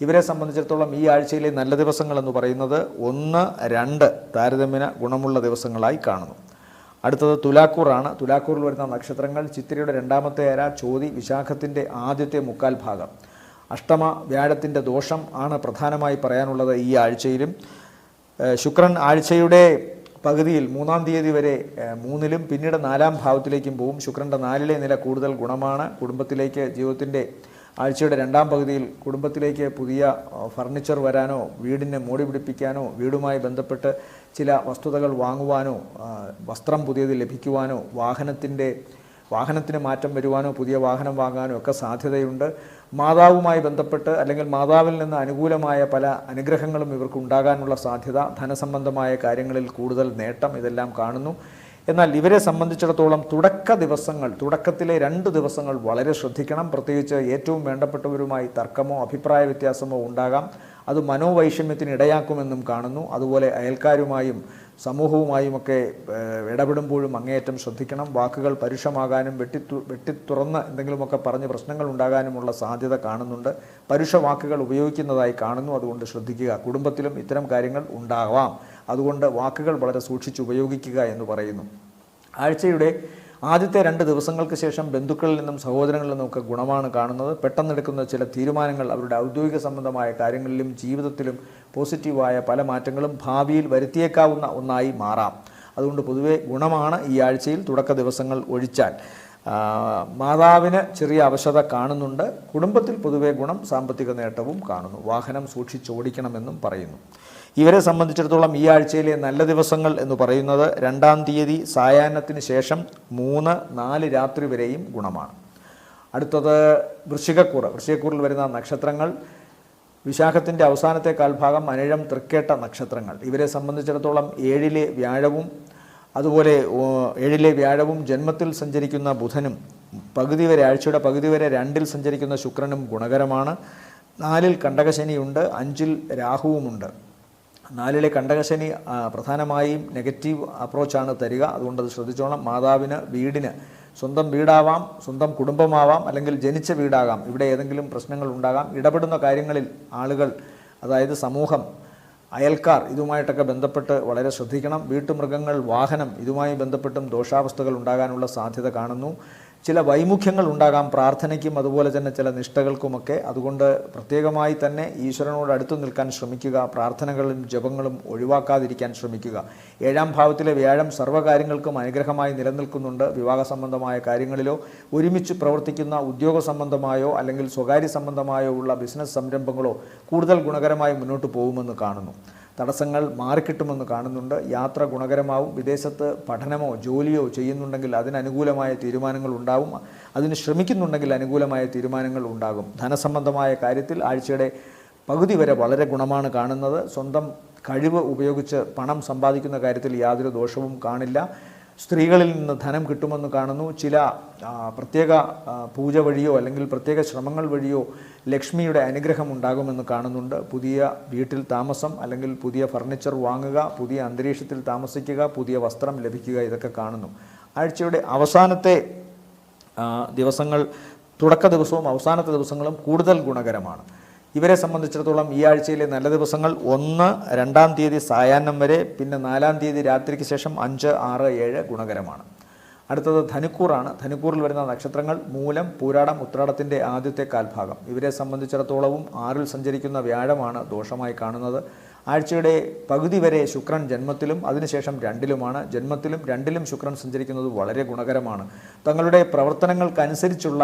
ഇവരെ സംബന്ധിച്ചിടത്തോളം ഈ ആഴ്ചയിലെ നല്ല ദിവസങ്ങൾ എന്ന് പറയുന്നത് ഒന്ന് രണ്ട് താരതമ്യേന ഗുണമുള്ള ദിവസങ്ങളായി കാണുന്നു. അടുത്തത് തുലാക്കൂറാണ്. തുലാക്കൂറിൽ വരുന്ന നക്ഷത്രങ്ങൾ ചിത്തിരയുടെ രണ്ടാമത്തെ അര ചോതി വിശാഖത്തിന്റെ ആദ്യത്തെ മുക്കാൽ ഭാഗം. അഷ്ടമ വ്യാഴത്തിന്റെ ദോഷം ആണ് പ്രധാനമായി പറയാനുള്ളത് ഈ ആഴ്ചയിലും. ശുക്രൻ ആഴ്ചയുടെ പകുതിയിൽ മൂന്നാം തീയതി വരെ മൂന്നിലും പിന്നീട് നാലാം ഭാവത്തിലേക്കും പോവും. ശുക്രന്റെ നാലിലെ നില കൂടുതൽ ഗുണമാണ്. കുടുംബത്തിലേക്ക് ജീവിതത്തിന്റെ ആഴ്ചയുടെ രണ്ടാം പകുതിയിൽ കുടുംബത്തിലേക്ക് പുതിയ ഫർണിച്ചർ വരാനോ വീടിനെ മോടി പിടിപ്പിക്കാനോ വീടുമായി ബന്ധപ്പെട്ട് ചില വസ്തുതകൾ വാങ്ങുവാനോ വസ്ത്രം പുതിയത് ലഭിക്കുവാനോ വാഹനത്തിന്റെ വാഹനത്തിന് മാറ്റം വരുവാനോ പുതിയ വാഹനം വാങ്ങാനോ ഒക്കെ സാധ്യതയുണ്ട്. മാതാവുമായി ബന്ധപ്പെട്ട് അല്ലെങ്കിൽ മാതാവിൽ നിന്ന് അനുകൂലമായ പല അനുഗ്രഹങ്ങളും ഇവർക്ക് ഉണ്ടാകാനുള്ള സാധ്യത ധനസംബന്ധമായ കാര്യങ്ങളിൽ കൂടുതൽ നേട്ടം ഇതെല്ലാം കാണുന്നു. എന്നാൽ ഇവരെ സംബന്ധിച്ചിടത്തോളം തുടക്ക ദിവസങ്ങൾ തുടക്കത്തിലെ രണ്ട് ദിവസങ്ങൾ വളരെ ശ്രദ്ധിക്കണം. പ്രത്യേകിച്ച് ഏറ്റവും വേണ്ടപ്പെട്ടവരുമായി തർക്കമോ അഭിപ്രായ വ്യത്യാസമോ ഉണ്ടാകാം. അത് മനോവൈഷമ്യത്തിന് ഇടയാക്കുമെന്നും കാണുന്നു. അതുപോലെ അയൽക്കാരുമായും സമൂഹവുമായുമൊക്കെ ഇടപെടുമ്പോഴും അങ്ങേയറ്റം ശ്രദ്ധിക്കണം. വാക്കുകൾ പരുഷമാകാനും വെട്ടി വെട്ടിത്തുറന്ന് എന്തെങ്കിലുമൊക്കെ പറഞ്ഞ് പ്രശ്നങ്ങൾ ഉണ്ടാകാനുമുള്ള സാധ്യത കാണുന്നുണ്ട്. പരുഷ വാക്കുകൾ ഉപയോഗിക്കുന്നതായി കാണുന്നു. അതുകൊണ്ട് ശ്രദ്ധിക്കുക. കുടുംബത്തിലും ഇത്തരം കാര്യങ്ങൾ ഉണ്ടാവാം. അതുകൊണ്ട് വാക്കുകൾ വളരെ സൂക്ഷിച്ച് ഉപയോഗിക്കുക എന്ന് പറയുന്നു. ആഴ്ചയുടെ ആദ്യത്തെ രണ്ട് ദിവസങ്ങൾക്ക് ശേഷം ബന്ധുക്കളിൽ നിന്നും സഹോദരങ്ങളിൽ നിന്നും നിന്നുമൊക്കെ ഗുണമാണ് കാണുന്നത്. പെട്ടെന്നെടുക്കുന്ന ചില തീരുമാനങ്ങൾ അവരുടെ ഔദ്യോഗിക സംബന്ധമായ കാര്യങ്ങളിലും ജീവിതത്തിലും പോസിറ്റീവായ പല മാറ്റങ്ങളും ഭാവിയിൽ വരുത്തിയേക്കാവുന്ന ഒന്നായി മാറാം. അതുകൊണ്ട് പൊതുവെ ഗുണമാണ് ഈ ആഴ്ചയിൽ തുടക്ക ദിവസങ്ങൾ ഒഴിച്ചാൽ. മാതാവിന് ചെറിയ അവശത കാണുന്നുണ്ട്. കുടുംബത്തിൽ പൊതുവെ ഗുണം സാമ്പത്തിക നേട്ടവും കാണുന്നു. വാഹനം സൂക്ഷിച്ചോടിക്കണമെന്നും പറയുന്നു. ഇവരെ സംബന്ധിച്ചിടത്തോളം ഈ ആഴ്ചയിലെ നല്ല ദിവസങ്ങൾ എന്ന് പറയുന്നത് രണ്ടാം തീയതി സായാഹ്നത്തിന് ശേഷം മൂന്ന് നാല് രാത്രി വരെയും ഗുണമാണ്. അടുത്തത് വൃശ്ചികക്കൂറ്. വൃശ്ചികക്കൂറിൽ വരുന്ന നക്ഷത്രങ്ങൾ വിശാഖത്തിന്റെ അവസാനത്തെ കാൽഭാഗം അനിഴം തൃക്കേട്ട നക്ഷത്രങ്ങൾ. ഇവരെ സംബന്ധിച്ചിടത്തോളം ഏഴിലെ വ്യാഴവും അതുപോലെ ഏഴിലെ വ്യാഴവും ജന്മത്തിൽ സഞ്ചരിക്കുന്ന ബുധനും പകുതി വരെ ആഴ്ചയുടെ പകുതി വരെ രണ്ടിൽ സഞ്ചരിക്കുന്ന ശുക്രനും ഗുണകരമാണ്. നാലിൽ കണ്ടകശനിയുണ്ട് അഞ്ചിൽ രാഹുവുമുണ്ട്. നാലിലെ കണ്ടകശനി പ്രധാനമായും നെഗറ്റീവ് അപ്രോച്ചാണ് തരിക. അതുകൊണ്ട് അത് ശ്രദ്ധിച്ചോണം. മാതാവിന് വീടിന് സ്വന്തം വീടാവാം സ്വന്തം കുടുംബമാവാം അല്ലെങ്കിൽ ജനിച്ച വീടാകാം. ഇവിടെ ഏതെങ്കിലും പ്രശ്നങ്ങൾ ഉണ്ടാകാം. ഇടപെടുന്ന കാര്യങ്ങളിൽ ആളുകൾ അതായത് സമൂഹം അയൽക്കാർ ഇതുമായിട്ടൊക്കെ ബന്ധപ്പെട്ട് വളരെ ശ്രദ്ധിക്കണം. വീട്ടുമൃഗങ്ങൾ വാഹനം ഇതുമായി ബന്ധപ്പെട്ടും ദോഷാവസ്ഥകൾ ഉണ്ടാകാനുള്ള സാധ്യത കാണുന്നു. ചില വൈമുഖ്യങ്ങൾ ഉണ്ടാകാം പ്രാർത്ഥനയ്ക്കും അതുപോലെ തന്നെ ചില നിഷ്ഠകൾക്കുമൊക്കെ. അതുകൊണ്ട് പ്രത്യേകമായി തന്നെ ഈശ്വരനോട് അടുത്തു നിൽക്കാൻ ശ്രമിക്കുക പ്രാർത്ഥനകളും ജപങ്ങളും ഒഴിവാക്കാതിരിക്കാൻ ശ്രമിക്കുക. ഏഴാം ഭാവത്തിലെ വ്യാഴം സർവകാര്യങ്ങൾക്കും അനുഗ്രഹമായി നിലനിൽക്കുന്നുണ്ട്. വിവാഹ സംബന്ധമായ കാര്യങ്ങളിലോ ഒരുമിച്ച് പ്രവർത്തിക്കുന്ന ഉദ്യോഗ സംബന്ധമായോ അല്ലെങ്കിൽ സ്വകാര്യ സംബന്ധമായോ ഉള്ള ബിസിനസ് സംരംഭങ്ങളോ കൂടുതൽ ഗുണകരമായി മുന്നോട്ട് പോകുമെന്ന് കാണുന്നു. തടസ്സങ്ങൾ മാറിക്കിട്ടുമെന്ന് കാണുന്നുണ്ട്. യാത്ര ഗുണകരമാവും. വിദേശത്ത് പഠനമോ ജോലിയോ ചെയ്യുന്നുണ്ടെങ്കിൽ അതിനനുകൂലമായ തീരുമാനങ്ങൾ ഉണ്ടാവും. അതിന് ശ്രമിക്കുന്നുണ്ടെങ്കിൽ അനുകൂലമായ തീരുമാനങ്ങൾ ഉണ്ടാകും. ധനസംബന്ധമായ കാര്യത്തിൽ ആഴ്ചയുടെ പകുതി വരെ വളരെ ഗുണമാണ് കാണുന്നത്. സ്വന്തം കഴിവ് ഉപയോഗിച്ച് പണം സമ്പാദിക്കുന്ന കാര്യത്തിൽ യാതൊരു ദോഷവും കാണില്ല. സ്ത്രീകളിൽ നിന്ന് ധനം കിട്ടുമെന്ന് കാണുന്നു. ചില പ്രത്യേക പൂജ വഴിയോ അല്ലെങ്കിൽ പ്രത്യേക ശ്രമങ്ങൾ വഴിയോ ലക്ഷ്മിയുടെ അനുഗ്രഹം ഉണ്ടാകുമെന്ന് കാണുന്നുണ്ട്. പുതിയ വീട്ടിൽ താമസം അല്ലെങ്കിൽ പുതിയ ഫർണിച്ചർ വാങ്ങുക പുതിയ അന്തരീക്ഷത്തിൽ താമസിക്കുക പുതിയ വസ്ത്രം ലഭിക്കുക ഇതൊക്കെ കാണുന്നു. ആഴ്ചയുടെ അവസാനത്തെ ദിവസങ്ങൾ തുടക്ക ദിവസവും അവസാനത്തെ ദിവസങ്ങളും കൂടുതൽ ഗുണകരമാണ്. ഇവരെ സംബന്ധിച്ചിടത്തോളം ഈ ആഴ്ചയിലെ നല്ല ദിവസങ്ങൾ ഒന്ന് രണ്ടാം തീയതി സായാഹ്നം വരെ പിന്നെ നാലാം തീയതി രാത്രിക്ക് ശേഷം അഞ്ച് ആറ് ഏഴ് ഗുണകരമാണ്. അടുത്തത് ധനുക്കൂറാണ്. ധനുക്കൂറിൽ വരുന്ന നക്ഷത്രങ്ങൾ മൂലം പൂരാടം ഉത്രാടത്തിന്റെ ആദ്യത്തെ കാൽഭാഗം. ഇവരെ സംബന്ധിച്ചിടത്തോളവും ആറിൽ സഞ്ചരിക്കുന്ന വ്യാഴമാണ് ദോഷമായി കാണുന്നത്. ആഴ്ചയുടെ പകുതി വരെ ശുക്രൻ ജന്മത്തിലും അതിനുശേഷം രണ്ടിലുമാണ്. ജന്മത്തിലും രണ്ടിലും ശുക്രൻ സഞ്ചരിക്കുന്നത് വളരെ ഗുണകരമാണ്. തങ്ങളുടെ പ്രവർത്തനങ്ങൾക്കനുസരിച്ചുള്ള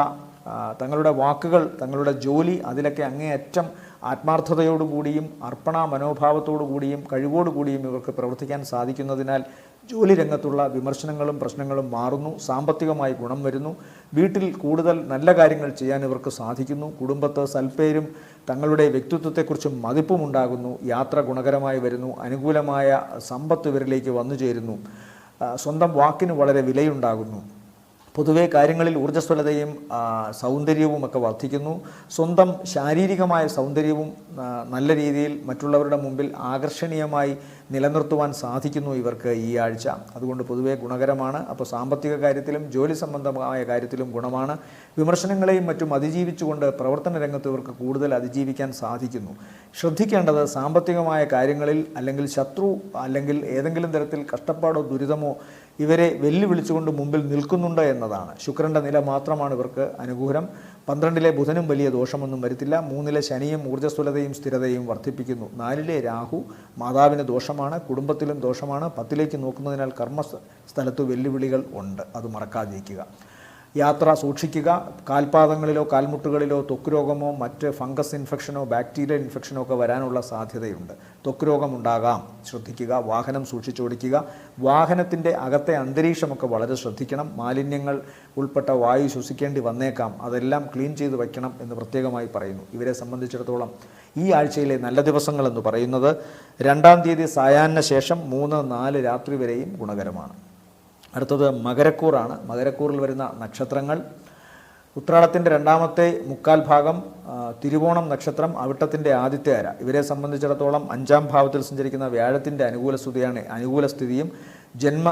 തങ്ങളുടെ വാക്കുകൾ തങ്ങളുടെ ജോലി അതിലൊക്കെ അങ്ങേയറ്റം ആത്മാർത്ഥതയോടുകൂടിയും അർപ്പണ മനോഭാവത്തോടുകൂടിയും കഴിവോടുകൂടിയും ഇവർക്ക് പ്രവർത്തിക്കാൻ സാധിക്കുന്നതിനാൽ ജോലി രംഗത്തുള്ള വിമർശനങ്ങളും പ്രശ്നങ്ങളും മാറുന്നു സാമ്പത്തികമായി ഗുണം വരുന്നു. വീട്ടിൽ കൂടുതൽ നല്ല കാര്യങ്ങൾ ചെയ്യാൻ ഇവർക്ക് സാധിക്കുന്നു. കുടുംബത്ത് സൽപ്പേരും തങ്ങളുടെ വ്യക്തിത്വത്തെക്കുറിച്ചും മതിപ്പും ഉണ്ടാകുന്നു. യാത്ര ഗുണകരമായി വരുന്നു. അനുകൂലമായ സമ്പത്ത് ഇവരിലേക്ക് വന്നു ചേരുന്നു. സ്വന്തം വാക്കിന് വളരെ വിലയുണ്ടാകുന്നു. പൊതുവെ കാര്യങ്ങളിൽ ഊർജസ്വലതയും സൗന്ദര്യവും ഒക്കെ വർദ്ധിക്കുന്നു. സ്വന്തം ശാരീരികമായ സൗന്ദര്യവും നല്ല രീതിയിൽ മറ്റുള്ളവരുടെ മുമ്പിൽ ആകർഷണീയമായി നിലനിർത്തുവാൻ സാധിക്കുന്നു ഇവർക്ക് ഈ ആഴ്ച. അതുകൊണ്ട് പൊതുവേ ഗുണകരമാണ്. അപ്പോൾ സാമ്പത്തിക കാര്യത്തിലും ജോലി സംബന്ധമായ കാര്യത്തിലും ഗുണമാണ്. വിമർശനങ്ങളെയും മറ്റും അതിജീവിച്ചുകൊണ്ട് പ്രവർത്തന രംഗത്ത് ഇവർക്ക് കൂടുതൽ അതിജീവിക്കാൻ സാധിക്കുന്നു. ശ്രദ്ധിക്കേണ്ടത് സാമ്പത്തികമായ കാര്യങ്ങളിൽ അല്ലെങ്കിൽ ശത്രു അല്ലെങ്കിൽ ഏതെങ്കിലും തരത്തിൽ കഷ്ടപ്പാടോ ദുരിതമോ ഇവരെ വെല്ലുവിളിച്ചുകൊണ്ട് മുമ്പിൽ നിൽക്കുന്നുണ്ട് എന്നതാണ്. ശുക്രന്റെ നില മാത്രമാണ് ഇവർക്ക് അനുകൂലം. പന്ത്രണ്ടിലെ ബുധനും വലിയ ദോഷമൊന്നും വരുത്തില്ല. മൂന്നിലെ ശനിയും ഊർജസ്വലതയും സ്ഥിരതയും വർദ്ധിപ്പിക്കുന്നു. നാലിലെ രാഹു മാതാവിന് ദോഷമാണ് കുടുംബത്തിലും ദോഷമാണ്. പത്തിലേക്ക് നോക്കുന്നതിനാൽ കർമ്മ സ്ഥ- സ്ഥലത്ത് വെല്ലുവിളികൾ ഉണ്ട്. അത് മറക്കാതിരിക്കുക. യാത്ര സൂക്ഷിക്കുക. കാൽപാദങ്ങളിലോ കാൽമുട്ടുകളിലോ ത്വക്ക് രോഗമോ മറ്റ് ഫംഗസ് ഇൻഫെക്ഷനോ ബാക്ടീരിയൽ ഇൻഫെക്ഷനോ ഒക്കെ വരാനുള്ള സാധ്യതയുണ്ട്. ത്വക്ക് രോഗമുണ്ടാകാം. ശ്രദ്ധിക്കുക. വാഹനം സൂക്ഷിച്ചോടിക്കുക വാഹനത്തിന്റെ അകത്തെ അന്തരീക്ഷമൊക്കെ വളരെ ശ്രദ്ധിക്കണം. മാലിന്യങ്ങൾ ഉൾപ്പെട്ട വായു ശ്വസിക്കേണ്ടി വന്നേക്കാം. അതെല്ലാം ക്ലീൻ ചെയ്ത് വയ്ക്കണം എന്ന് പ്രത്യേകമായി പറയുന്നു. ഇവരെ സംബന്ധിച്ചിടത്തോളം ഈ ആഴ്ചയിലെ നല്ല ദിവസങ്ങൾ എന്ന് പറയുന്നത് രണ്ടാം തീയതി സായാഹ്ന ശേഷം മൂന്ന് നാല് രാത്രി വരെയും ഗുണകരമാണ്. അടുത്തത് മകരക്കൂറാണ്. മകരക്കൂറിൽ വരുന്ന നക്ഷത്രങ്ങൾ. ഉത്രാടത്തിന്റെ രണ്ടാമത്തെ മുക്കാൽ ഭാഗം തിരുവോണം നക്ഷത്രം അവിട്ടത്തിന്റെ ആദ്യത്തെ അര. ഇവരെ സംബന്ധിച്ചിടത്തോളം അഞ്ചാം ഭാവത്തിൽ സഞ്ചരിക്കുന്ന വ്യാഴത്തിന്റെ അനുകൂല സ്ഥിതിയാണ് അനുകൂല സ്ഥിതിയും ജന്മ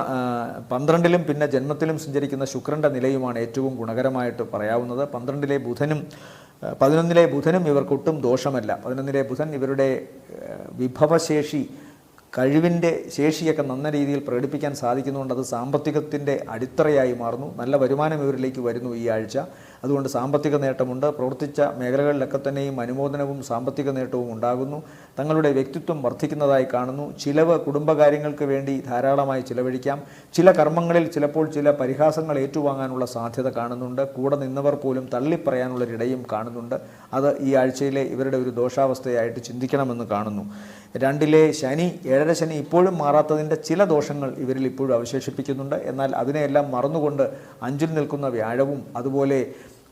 പന്ത്രണ്ടിലും പിന്നെ ജന്മത്തിലും സഞ്ചരിക്കുന്ന ശുക്രന്റെ നിലയുമാണ് ഏറ്റവും ഗുണകരമായിട്ട് പറയാവുന്നത്. പന്ത്രണ്ടിലെ ബുധനും പതിനൊന്നിലെ ബുധനും ഇവർക്കൊട്ടും ദോഷമല്ല. പതിനൊന്നിലെ ബുധൻ ഇവരുടെ വിഭവശേഷി കഴിവിന്റെ ശേഷിയൊക്കെ നല്ല രീതിയിൽ പ്രകടിപ്പിക്കാൻ സാധിക്കുന്നുണ്ട്. അത് സാമ്പത്തികത്തിന്റെ അടിത്തറയായി മാറുന്നു. നല്ല വരുമാനം ഇവരിലേക്ക് വരുന്നു ഈ ആഴ്ച. അതുകൊണ്ട് സാമ്പത്തിക നേട്ടമുണ്ട്. പ്രവർത്തിച്ച മേഖലകളിലൊക്കെ തന്നെയും അനുമോദനവും സാമ്പത്തിക നേട്ടവും ഉണ്ടാകുന്നു. തങ്ങളുടെ വ്യക്തിത്വം വർദ്ധിക്കുന്നതായി കാണുന്നു. ചിലവ് കുടുംബകാര്യങ്ങൾക്ക് വേണ്ടി ധാരാളമായി ചിലവഴിക്കാം. ചില കർമ്മങ്ങളിൽ ചിലപ്പോൾ ചില പരിഹാസങ്ങൾ ഏറ്റുവാങ്ങാനുള്ള സാധ്യത കാണുന്നുണ്ട്. കൂടെ നിന്നവർ പോലും തള്ളിപ്പറയാനുള്ളൊരിടയും കാണുന്നുണ്ട്. അത് ഈ ആഴ്ചയിലെ ഇവരുടെ ഒരു ദോഷാവസ്ഥയായിട്ട് ചിന്തിക്കണമെന്ന് കാണുന്നു. രണ്ടിലെ ശനി ഏഴര ശനി ഇപ്പോഴും മാറാത്തതിന്റെ ചില ദോഷങ്ങൾ ഇവരിൽ ഇപ്പോഴും അവശേഷിപ്പിക്കുന്നുണ്ട്. എന്നാൽ അതിനെയെല്ലാം മറന്നുകൊണ്ട് അഞ്ചിൽ നിൽക്കുന്ന വ്യാഴവും അതുപോലെ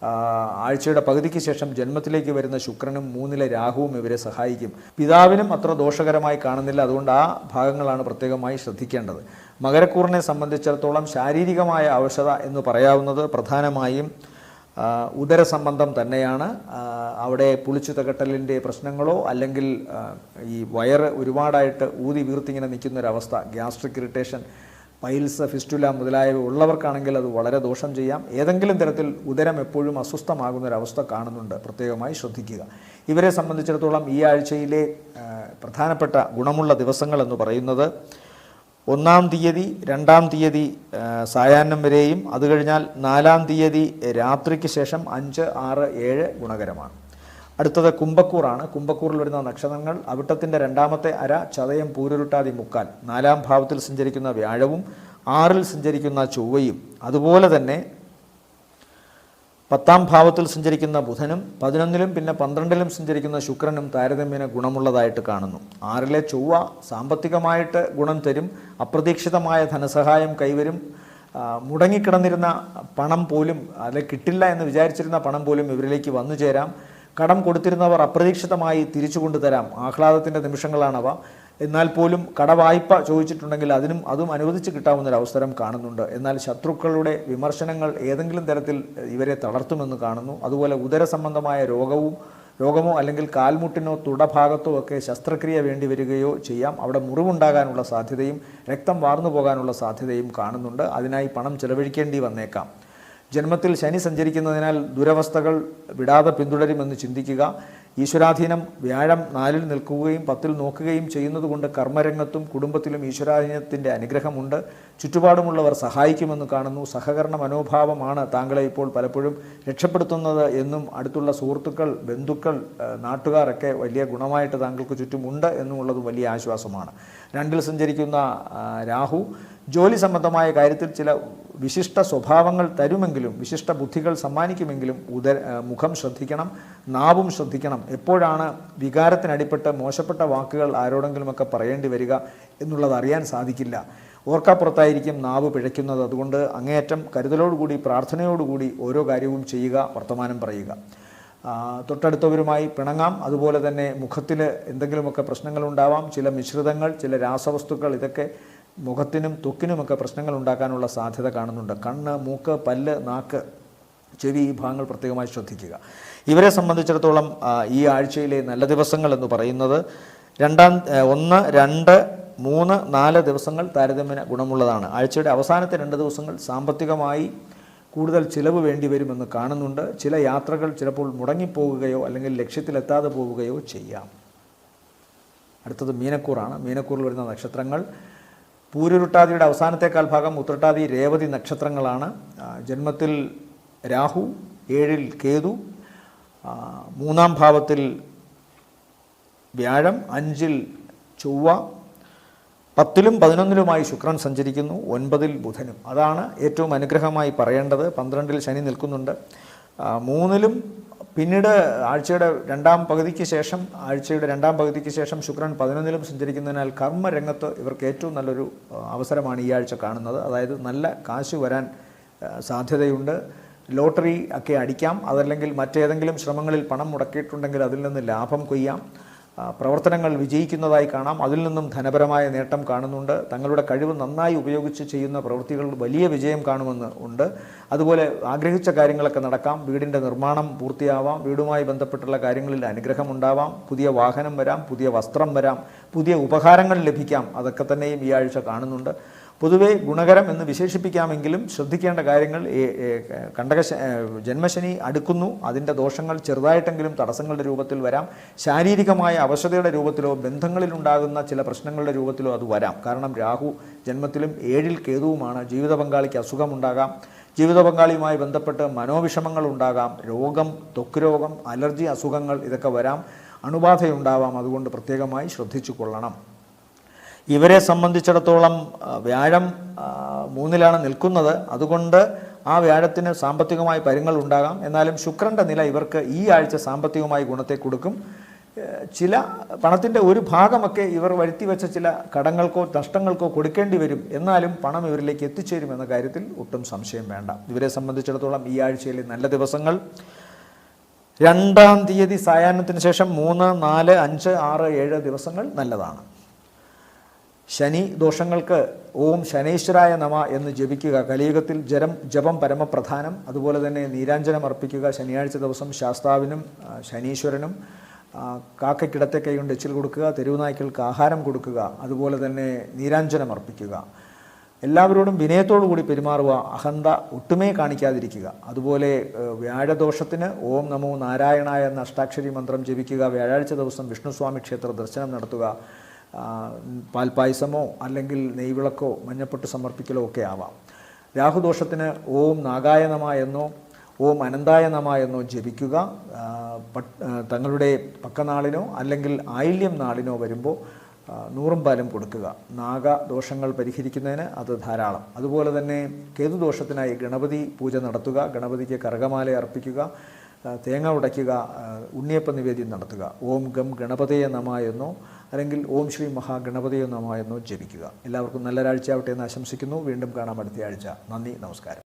ആഴ്ചയുടെ പകുതിക്ക് ശേഷം ജന്മത്തിലേക്ക് വരുന്ന ശുക്രനും മൂന്നിലെ രാഹുവും ഇവരെ സഹായിക്കും. പിതാവിനും അത്ര ദോഷകരമായി കാണുന്നില്ല. അതുകൊണ്ട് ആ ഭാഗങ്ങളാണ് പ്രത്യേകമായി ശ്രദ്ധിക്കേണ്ടത്. മകരക്കൂറിനെ സംബന്ധിച്ചിടത്തോളം ശാരീരികമായ അവശത എന്ന് പറയാവുന്നത് പ്രധാനമായും ഉദര സംബന്ധം തന്നെയാണ്. അവിടെ പുളിച്ചു തകട്ടലിന്റെ പ്രശ്നങ്ങളോ അല്ലെങ്കിൽ ഈ വയറ് ഒരുപാടായിട്ട് ഊതി വീർത്തിങ്ങനെ നിൽക്കുന്നൊരവസ്ഥ ഗ്യാസ്ട്രിക് ഇറിറ്റേഷൻ പൈൽസ് ഫിസ്റ്റുല മുതലായവ ഉള്ളവർക്കാണെങ്കിൽ അത് വളരെ ദോഷം ചെയ്യാം. ഏതെങ്കിലും തരത്തിൽ ഉദരം എപ്പോഴും അസ്വസ്ഥമാകുന്ന ഒരവസ്ഥ കാണുന്നുണ്ട്. പ്രത്യേകമായി ശ്രദ്ധിക്കുക. ഇവരെ സംബന്ധിച്ചിടത്തോളം ഈ ആഴ്ചയിലെ പ്രധാനപ്പെട്ട ഗുണമുള്ള ദിവസങ്ങൾ എന്ന് പറയുന്നത് ഒന്നാം തീയതി രണ്ടാം തീയതി സായാഹ്നം വരെയും അത് കഴിഞ്ഞാൽ നാലാം തീയതി രാത്രിക്ക് ശേഷം അഞ്ച് ആറ് ഏഴ് ഗുണകരമാണ്. അടുത്തത് കുംഭക്കൂറാണ്. കുംഭക്കൂറിൽ വരുന്ന നക്ഷത്രങ്ങൾ അവിട്ടത്തിന്റെ രണ്ടാമത്തെ അര ചതയം പൂരുരുട്ടാതി മുക്കാൽ. നാലാം ഭാവത്തിൽ സഞ്ചരിക്കുന്ന വ്യാഴവും ആറിൽ സഞ്ചരിക്കുന്ന ചൊവ്വയും. അതുപോലെ തന്നെ പത്താം ഭാവത്തിൽ സഞ്ചരിക്കുന്ന ബുധനും പതിനൊന്നിലും പിന്നെ പന്ത്രണ്ടിലും സഞ്ചരിക്കുന്ന ശുക്രനും താരതമ്യേന ഗുണമുള്ളതായിട്ട് കാണുന്നു. ആറിലെ ചൊവ്വ സാമ്പത്തികമായിട്ട് ഗുണം തരും അപ്രതീക്ഷിതമായ ധനസഹായം കൈവരും. മുടങ്ങിക്കിടന്നിരുന്ന പണം പോലും അല്ലെ കിട്ടില്ല എന്ന് വിചാരിച്ചിരുന്ന പണം പോലും ഇവരിലേക്ക് വന്നു ചേരാം. കടം കൊടുത്തിരുന്നവർ അപ്രതീക്ഷിതമായി തിരിച്ചു കൊണ്ടുതരാം. ആഹ്ലാദത്തിന്റെ നിമിഷങ്ങളാണവ. എന്നാൽ പോലും കടവായ്പ ചോദിച്ചിട്ടുണ്ടെങ്കിൽ അതിനും അതും അനുവദിച്ച് കിട്ടാവുന്നൊരു അവസരം കാണുന്നുണ്ട്. എന്നാൽ ശത്രുക്കളുടെ വിമർശനങ്ങൾ ഏതെങ്കിലും തരത്തിൽ ഇവരെ തളർത്തുമെന്ന് കാണുന്നു. അതുപോലെ ഉദര സംബന്ധമായ രോഗവും രോഗമോ അല്ലെങ്കിൽ കാൽമുട്ടിനോ തുടഭാഗത്തോ ഒക്കെ ശസ്ത്രക്രിയ വേണ്ടി വരികയോ ചെയ്യാം. അവിടെ മുറിവുണ്ടാകാനുള്ള സാധ്യതയും രക്തം വാർന്നു പോകാനുള്ള സാധ്യതയും കാണുന്നുണ്ട്. അതിനായി പണം ചെലവഴിക്കേണ്ടി വന്നേക്കാം. ജന്മത്തിൽ ശനി സഞ്ചരിക്കുന്നതിനാൽ ദുരവസ്ഥകൾ വിടാതെ പിന്തുടരുമെന്ന് ചിന്തിക്കുക. ഈശ്വരാധീനം വ്യാഴം നാലിൽ നിൽക്കുകയും പത്തിൽ നോക്കുകയും ചെയ്യുന്നതുകൊണ്ട് കർമ്മരംഗത്തും കുടുംബത്തിലും ഈശ്വരാധീനത്തിന്റെ അനുഗ്രഹമുണ്ട്. ചുറ്റുപാടുമുള്ളവർ സഹായിക്കുമെന്ന് കാണുന്നു. സഹകരണ മനോഭാവമാണ് താങ്കളെ ഇപ്പോൾ പലപ്പോഴും രക്ഷപ്പെടുത്തുന്നത് എന്നും അടുത്തുള്ള സുഹൃത്തുക്കൾ ബന്ധുക്കൾ നാട്ടുകാരൊക്കെ വലിയ ഗുണമായിട്ട് താങ്കൾക്ക് ചുറ്റുമുണ്ട് എന്നുമുള്ളത് വലിയ ആശ്വാസമാണ്. രണ്ടിൽ സഞ്ചരിക്കുന്ന രാഹു ജോലി സംബന്ധമായ കാര്യത്തിൽ ചില വിശിഷ്ട സ്വഭാവങ്ങൾ തരുമെങ്കിലും വിശിഷ്ട ബുദ്ധികൾ സമ്മാനിക്കുമെങ്കിലും ഉദര മുഖം ശ്രദ്ധിക്കണം നാവും ശ്രദ്ധിക്കണം. എപ്പോഴാണ് വികാരത്തിനടിപ്പെട്ട് മോശപ്പെട്ട വാക്കുകൾ ആരോടെങ്കിലുമൊക്കെ പറയേണ്ടി വരിക എന്നുള്ളത് അറിയാൻ സാധിക്കില്ല. ഓർക്കാപ്പുറത്തായിരിക്കും നാവ് പിഴയ്ക്കുന്നത്. അതുകൊണ്ട് അങ്ങേയറ്റം കരുതലോടുകൂടി പ്രാർത്ഥനയോടുകൂടി ഓരോ കാര്യവും ചെയ്യുക വർത്തമാനം പറയുക. തൊട്ടടുത്തവരുമായി പിണങ്ങാം. അതുപോലെ തന്നെ മുഖത്തിൽ എന്തെങ്കിലുമൊക്കെ പ്രശ്നങ്ങളുണ്ടാവാം. ചില മിശ്രിതങ്ങൾ ചില രാസവസ്തുക്കൾ ഇതൊക്കെ മുഖത്തിനും ത്വക്കിനുമൊക്കെ പ്രശ്നങ്ങൾ ഉണ്ടാക്കാനുള്ള സാധ്യത കാണുന്നുണ്ട്. കണ്ണ് മൂക്ക് പല്ല് നാക്ക് ചെവി ഈ ഭാഗങ്ങൾ പ്രത്യേകമായി ശ്രദ്ധിക്കുക. ഇവരെ സംബന്ധിച്ചിടത്തോളം ഈ ആഴ്ചയിലെ നല്ല ദിവസങ്ങൾ എന്ന് പറയുന്നത് രണ്ടാം ഒന്ന് രണ്ട് മൂന്ന് നാല് ദിവസങ്ങൾ താരതമ്യേന ഗുണമുള്ളതാണ്. ആഴ്ചയുടെ അവസാനത്തെ രണ്ട് ദിവസങ്ങൾ സാമ്പത്തികമായി കൂടുതൽ ചിലവ് വേണ്ടി വരുമെന്ന് കാണുന്നുണ്ട്. ചില യാത്രകൾ ചിലപ്പോൾ മുടങ്ങിപ്പോവുകയോ അല്ലെങ്കിൽ ലക്ഷ്യത്തിലെത്താതെ പോവുകയോ ചെയ്യാം. അടുത്തത് മീനക്കൂറാണ്. മീനക്കൂറിൽ വരുന്ന നക്ഷത്രങ്ങൾ പൂരുരുട്ടാതിയുടെ അവസാനത്തേക്കാൾ ഭാഗം ഉത്രട്ടാതി രേവതി നക്ഷത്രങ്ങളാണ്. ജന്മത്തിൽ രാഹു ഏഴിൽ കേതു മൂന്നാം ഭാവത്തിൽ വ്യാഴം അഞ്ചിൽ ചൊവ്വ പത്തിലും പതിനൊന്നിലുമായി ശുക്രൻ സഞ്ചരിക്കുന്നു ഒൻപതിൽ ബുധനും. അതാണ് ഏറ്റവും അനുഗ്രഹമായി പറയേണ്ടത്. പന്ത്രണ്ടിൽ ശനി നിൽക്കുന്നുണ്ട്. മൂന്നിലും പിന്നീട് ആഴ്ചയുടെ രണ്ടാം പകുതിക്ക് ശേഷം ആഴ്ചയുടെ രണ്ടാം പകുതിക്ക് ശേഷം ശുക്രൻ പതിനൊന്നിലും സഞ്ചരിക്കുന്നതിനാൽ കർമ്മരംഗത്ത് ഇവർക്ക് ഏറ്റവും നല്ലൊരു അവസരമാണ് ഈ ആഴ്ച കാണുന്നത്. അതായത് നല്ല കാശ് വരാൻ സാധ്യതയുണ്ട്. ലോട്ടറി ഒക്കെ അടിക്കാം. അതല്ലെങ്കിൽ മറ്റേതെങ്കിലും ശ്രമങ്ങളിൽ പണം മുടക്കിയിട്ടുണ്ടെങ്കിൽ അതിൽ നിന്ന് ലാഭം കൊയ്യാം. പ്രവർത്തനങ്ങൾ വിജയിക്കുന്നതായി കാണാം. അതിൽ നിന്നും ധനപരമായ നേട്ടം കാണുന്നുണ്ട്. തങ്ങളുടെ കഴിവ് നന്നായി ഉപയോഗിച്ച് ചെയ്യുന്ന പ്രവൃത്തികളിൽ വലിയ വിജയം കാണുമെന്ന് ഉണ്ട്. അതുപോലെ ആഗ്രഹിച്ച കാര്യങ്ങളൊക്കെ നടക്കാം. വീടിന്റെ നിർമ്മാണം പൂർത്തിയാവാം. വീടുമായി ബന്ധപ്പെട്ടുള്ള കാര്യങ്ങളിൽ അനുഗ്രഹമുണ്ടാവാം പുതിയ വാഹനം വരാം പുതിയ വസ്ത്രം വരാം പുതിയ ഉപഹാരങ്ങൾ ലഭിക്കാം. അതൊക്കെ തന്നെയും ഈ ആഴ്ച കാണുന്നുണ്ട്. പൊതുവേ ഗുണകരം എന്ന് വിശേഷിപ്പിക്കാമെങ്കിലും ശ്രദ്ധിക്കേണ്ട കാര്യങ്ങൾ കണ്ടക ജന്മശനി അടുക്കുന്നു. അതിന്റെ ദോഷങ്ങൾ ചെറുതായിട്ടെങ്കിലും തടസ്സങ്ങളുടെ രൂപത്തിൽ വരാം. ശാരീരികമായ അവശതയുടെ രൂപത്തിലോ ബന്ധങ്ങളിലുണ്ടാകുന്ന ചില പ്രശ്നങ്ങളുടെ രൂപത്തിലോ അത് വരാം. കാരണം രാഹു ജന്മത്തിലും ഏഴിൽ കേതുവുമാണ്. ജീവിത പങ്കാളിക്ക് അസുഖമുണ്ടാകാം. ജീവിത പങ്കാളിയുമായി ബന്ധപ്പെട്ട് മനോവിഷമങ്ങൾ ഉണ്ടാകാം. രോഗം ത്വക്ക് രോഗം അലർജി അസുഖങ്ങൾ ഇതൊക്കെ വരാം. അണുബാധയുണ്ടാവാം. അതുകൊണ്ട് പ്രത്യേകമായി ശ്രദ്ധിച്ചു കൊള്ളണം. ഇവരെ സംബന്ധിച്ചിടത്തോളം വ്യാഴം മൂന്നിലാണ് നിൽക്കുന്നത്. അതുകൊണ്ട് ആ വ്യാഴത്തിന് സാമ്പത്തികമായി പരിങ്ങൾ ഉണ്ടാകാം. എന്നാലും ശുക്രന്റെ നില ഇവർക്ക് ഈ ആഴ്ച സാമ്പത്തികമായി ഗുണത്തെ കൊടുക്കും. ചില പണത്തിന്റെ ഒരു ഭാഗമൊക്കെ ഇവർ വരുത്തിവെച്ച ചില കടങ്ങൾക്കോ നഷ്ടങ്ങൾക്കോ കൊടുക്കേണ്ടി വരും. എന്നാലും പണം ഇവരിലേക്ക് എത്തിച്ചേരും എന്ന കാര്യത്തിൽ ഒട്ടും സംശയം വേണ്ട. ഇവരെ സംബന്ധിച്ചിടത്തോളം ഈ ആഴ്ചയിലെ നല്ല ദിവസങ്ങൾ. രണ്ടാം തീയതി സായാഹ്നത്തിന് ശേഷം മൂന്ന് നാല് അഞ്ച് ആറ് ഏഴ് ദിവസങ്ങൾ നല്ലതാണ്. ശനി ദോഷങ്ങൾക്ക് ഓം ശനീശ്വരായ നമ എന്ന് ജപിക്കുക കലിയുഗത്തിൽ ജരം ജപം പരമപ്രധാനം അതുപോലെ തന്നെ നീരാഞ്ജനം അർപ്പിക്കുക ശനിയാഴ്ച ദിവസം ശാസ്താവിനും ശനീശ്വരനും കാക്കയ്ക്കിടത്തെ കൈ കൊണ്ട് എച്ചിൽ കൊടുക്കുക തെരുവുനായ്ക്കൾക്ക് ആഹാരം കൊടുക്കുക അതുപോലെ തന്നെ നീരാഞ്ജനം അർപ്പിക്കുക. എല്ലാവരോടും വിനയത്തോടു കൂടി പെരുമാറുക അഹന്ത ഒട്ടുമേ കാണിക്കാതിരിക്കുക. അതുപോലെ വ്യാഴദോഷത്തിന് ഓം നമോ നാരായണ എന്ന അഷ്ടാക്ഷരി മന്ത്രം ജപിക്കുക വ്യാഴാഴ്ച ദിവസം വിഷ്ണുസ്വാമി ക്ഷേത്ര ദർശനം നടത്തുക പാൽപ്പായസമോ അല്ലെങ്കിൽ നെയ്വിളക്കോ മഞ്ഞപ്പൊട്ട് സമർപ്പിക്കലോ ഒക്കെ ആവാം. രാഹുദോഷത്തിന് ഓം നാഗായ എന്നോ ഓം അനന്തായ എന്നോ ജപിക്കുക. തങ്ങളുടെ പക്കനാളിനോ അല്ലെങ്കിൽ ആയില്യം നാളിനോ വരുമ്പോൾ നൂറും പാലും കൊടുക്കുക. നാഗദോഷങ്ങൾ പരിഹരിക്കുന്നതിന് അത് ധാരാളം. അതുപോലെ തന്നെ കേതുദോഷത്തിനായി ഗണപതി പൂജ നടത്തുക ഗണപതിക്ക് കറകമാല അർപ്പിക്കുക തേങ്ങ ഉടയ്ക്കുക ഉണ്ണിയപ്പ നിവേദ്യം നടത്തുക. ഓം ഗം ഗണപതയെ നമ എന്നോ അല്ലെങ്കിൽ ഓം ശ്രീ മഹാഗണപതിയോ നമ എന്നോ ജപിക്കുക. എല്ലാവർക്കും നല്ലൊരാഴ്ചയാവട്ടെ എന്ന് ആശംസിക്കുന്നു. വീണ്ടും കാണാം അടുത്ത ആഴ്ച. നന്ദി നമസ്കാരം.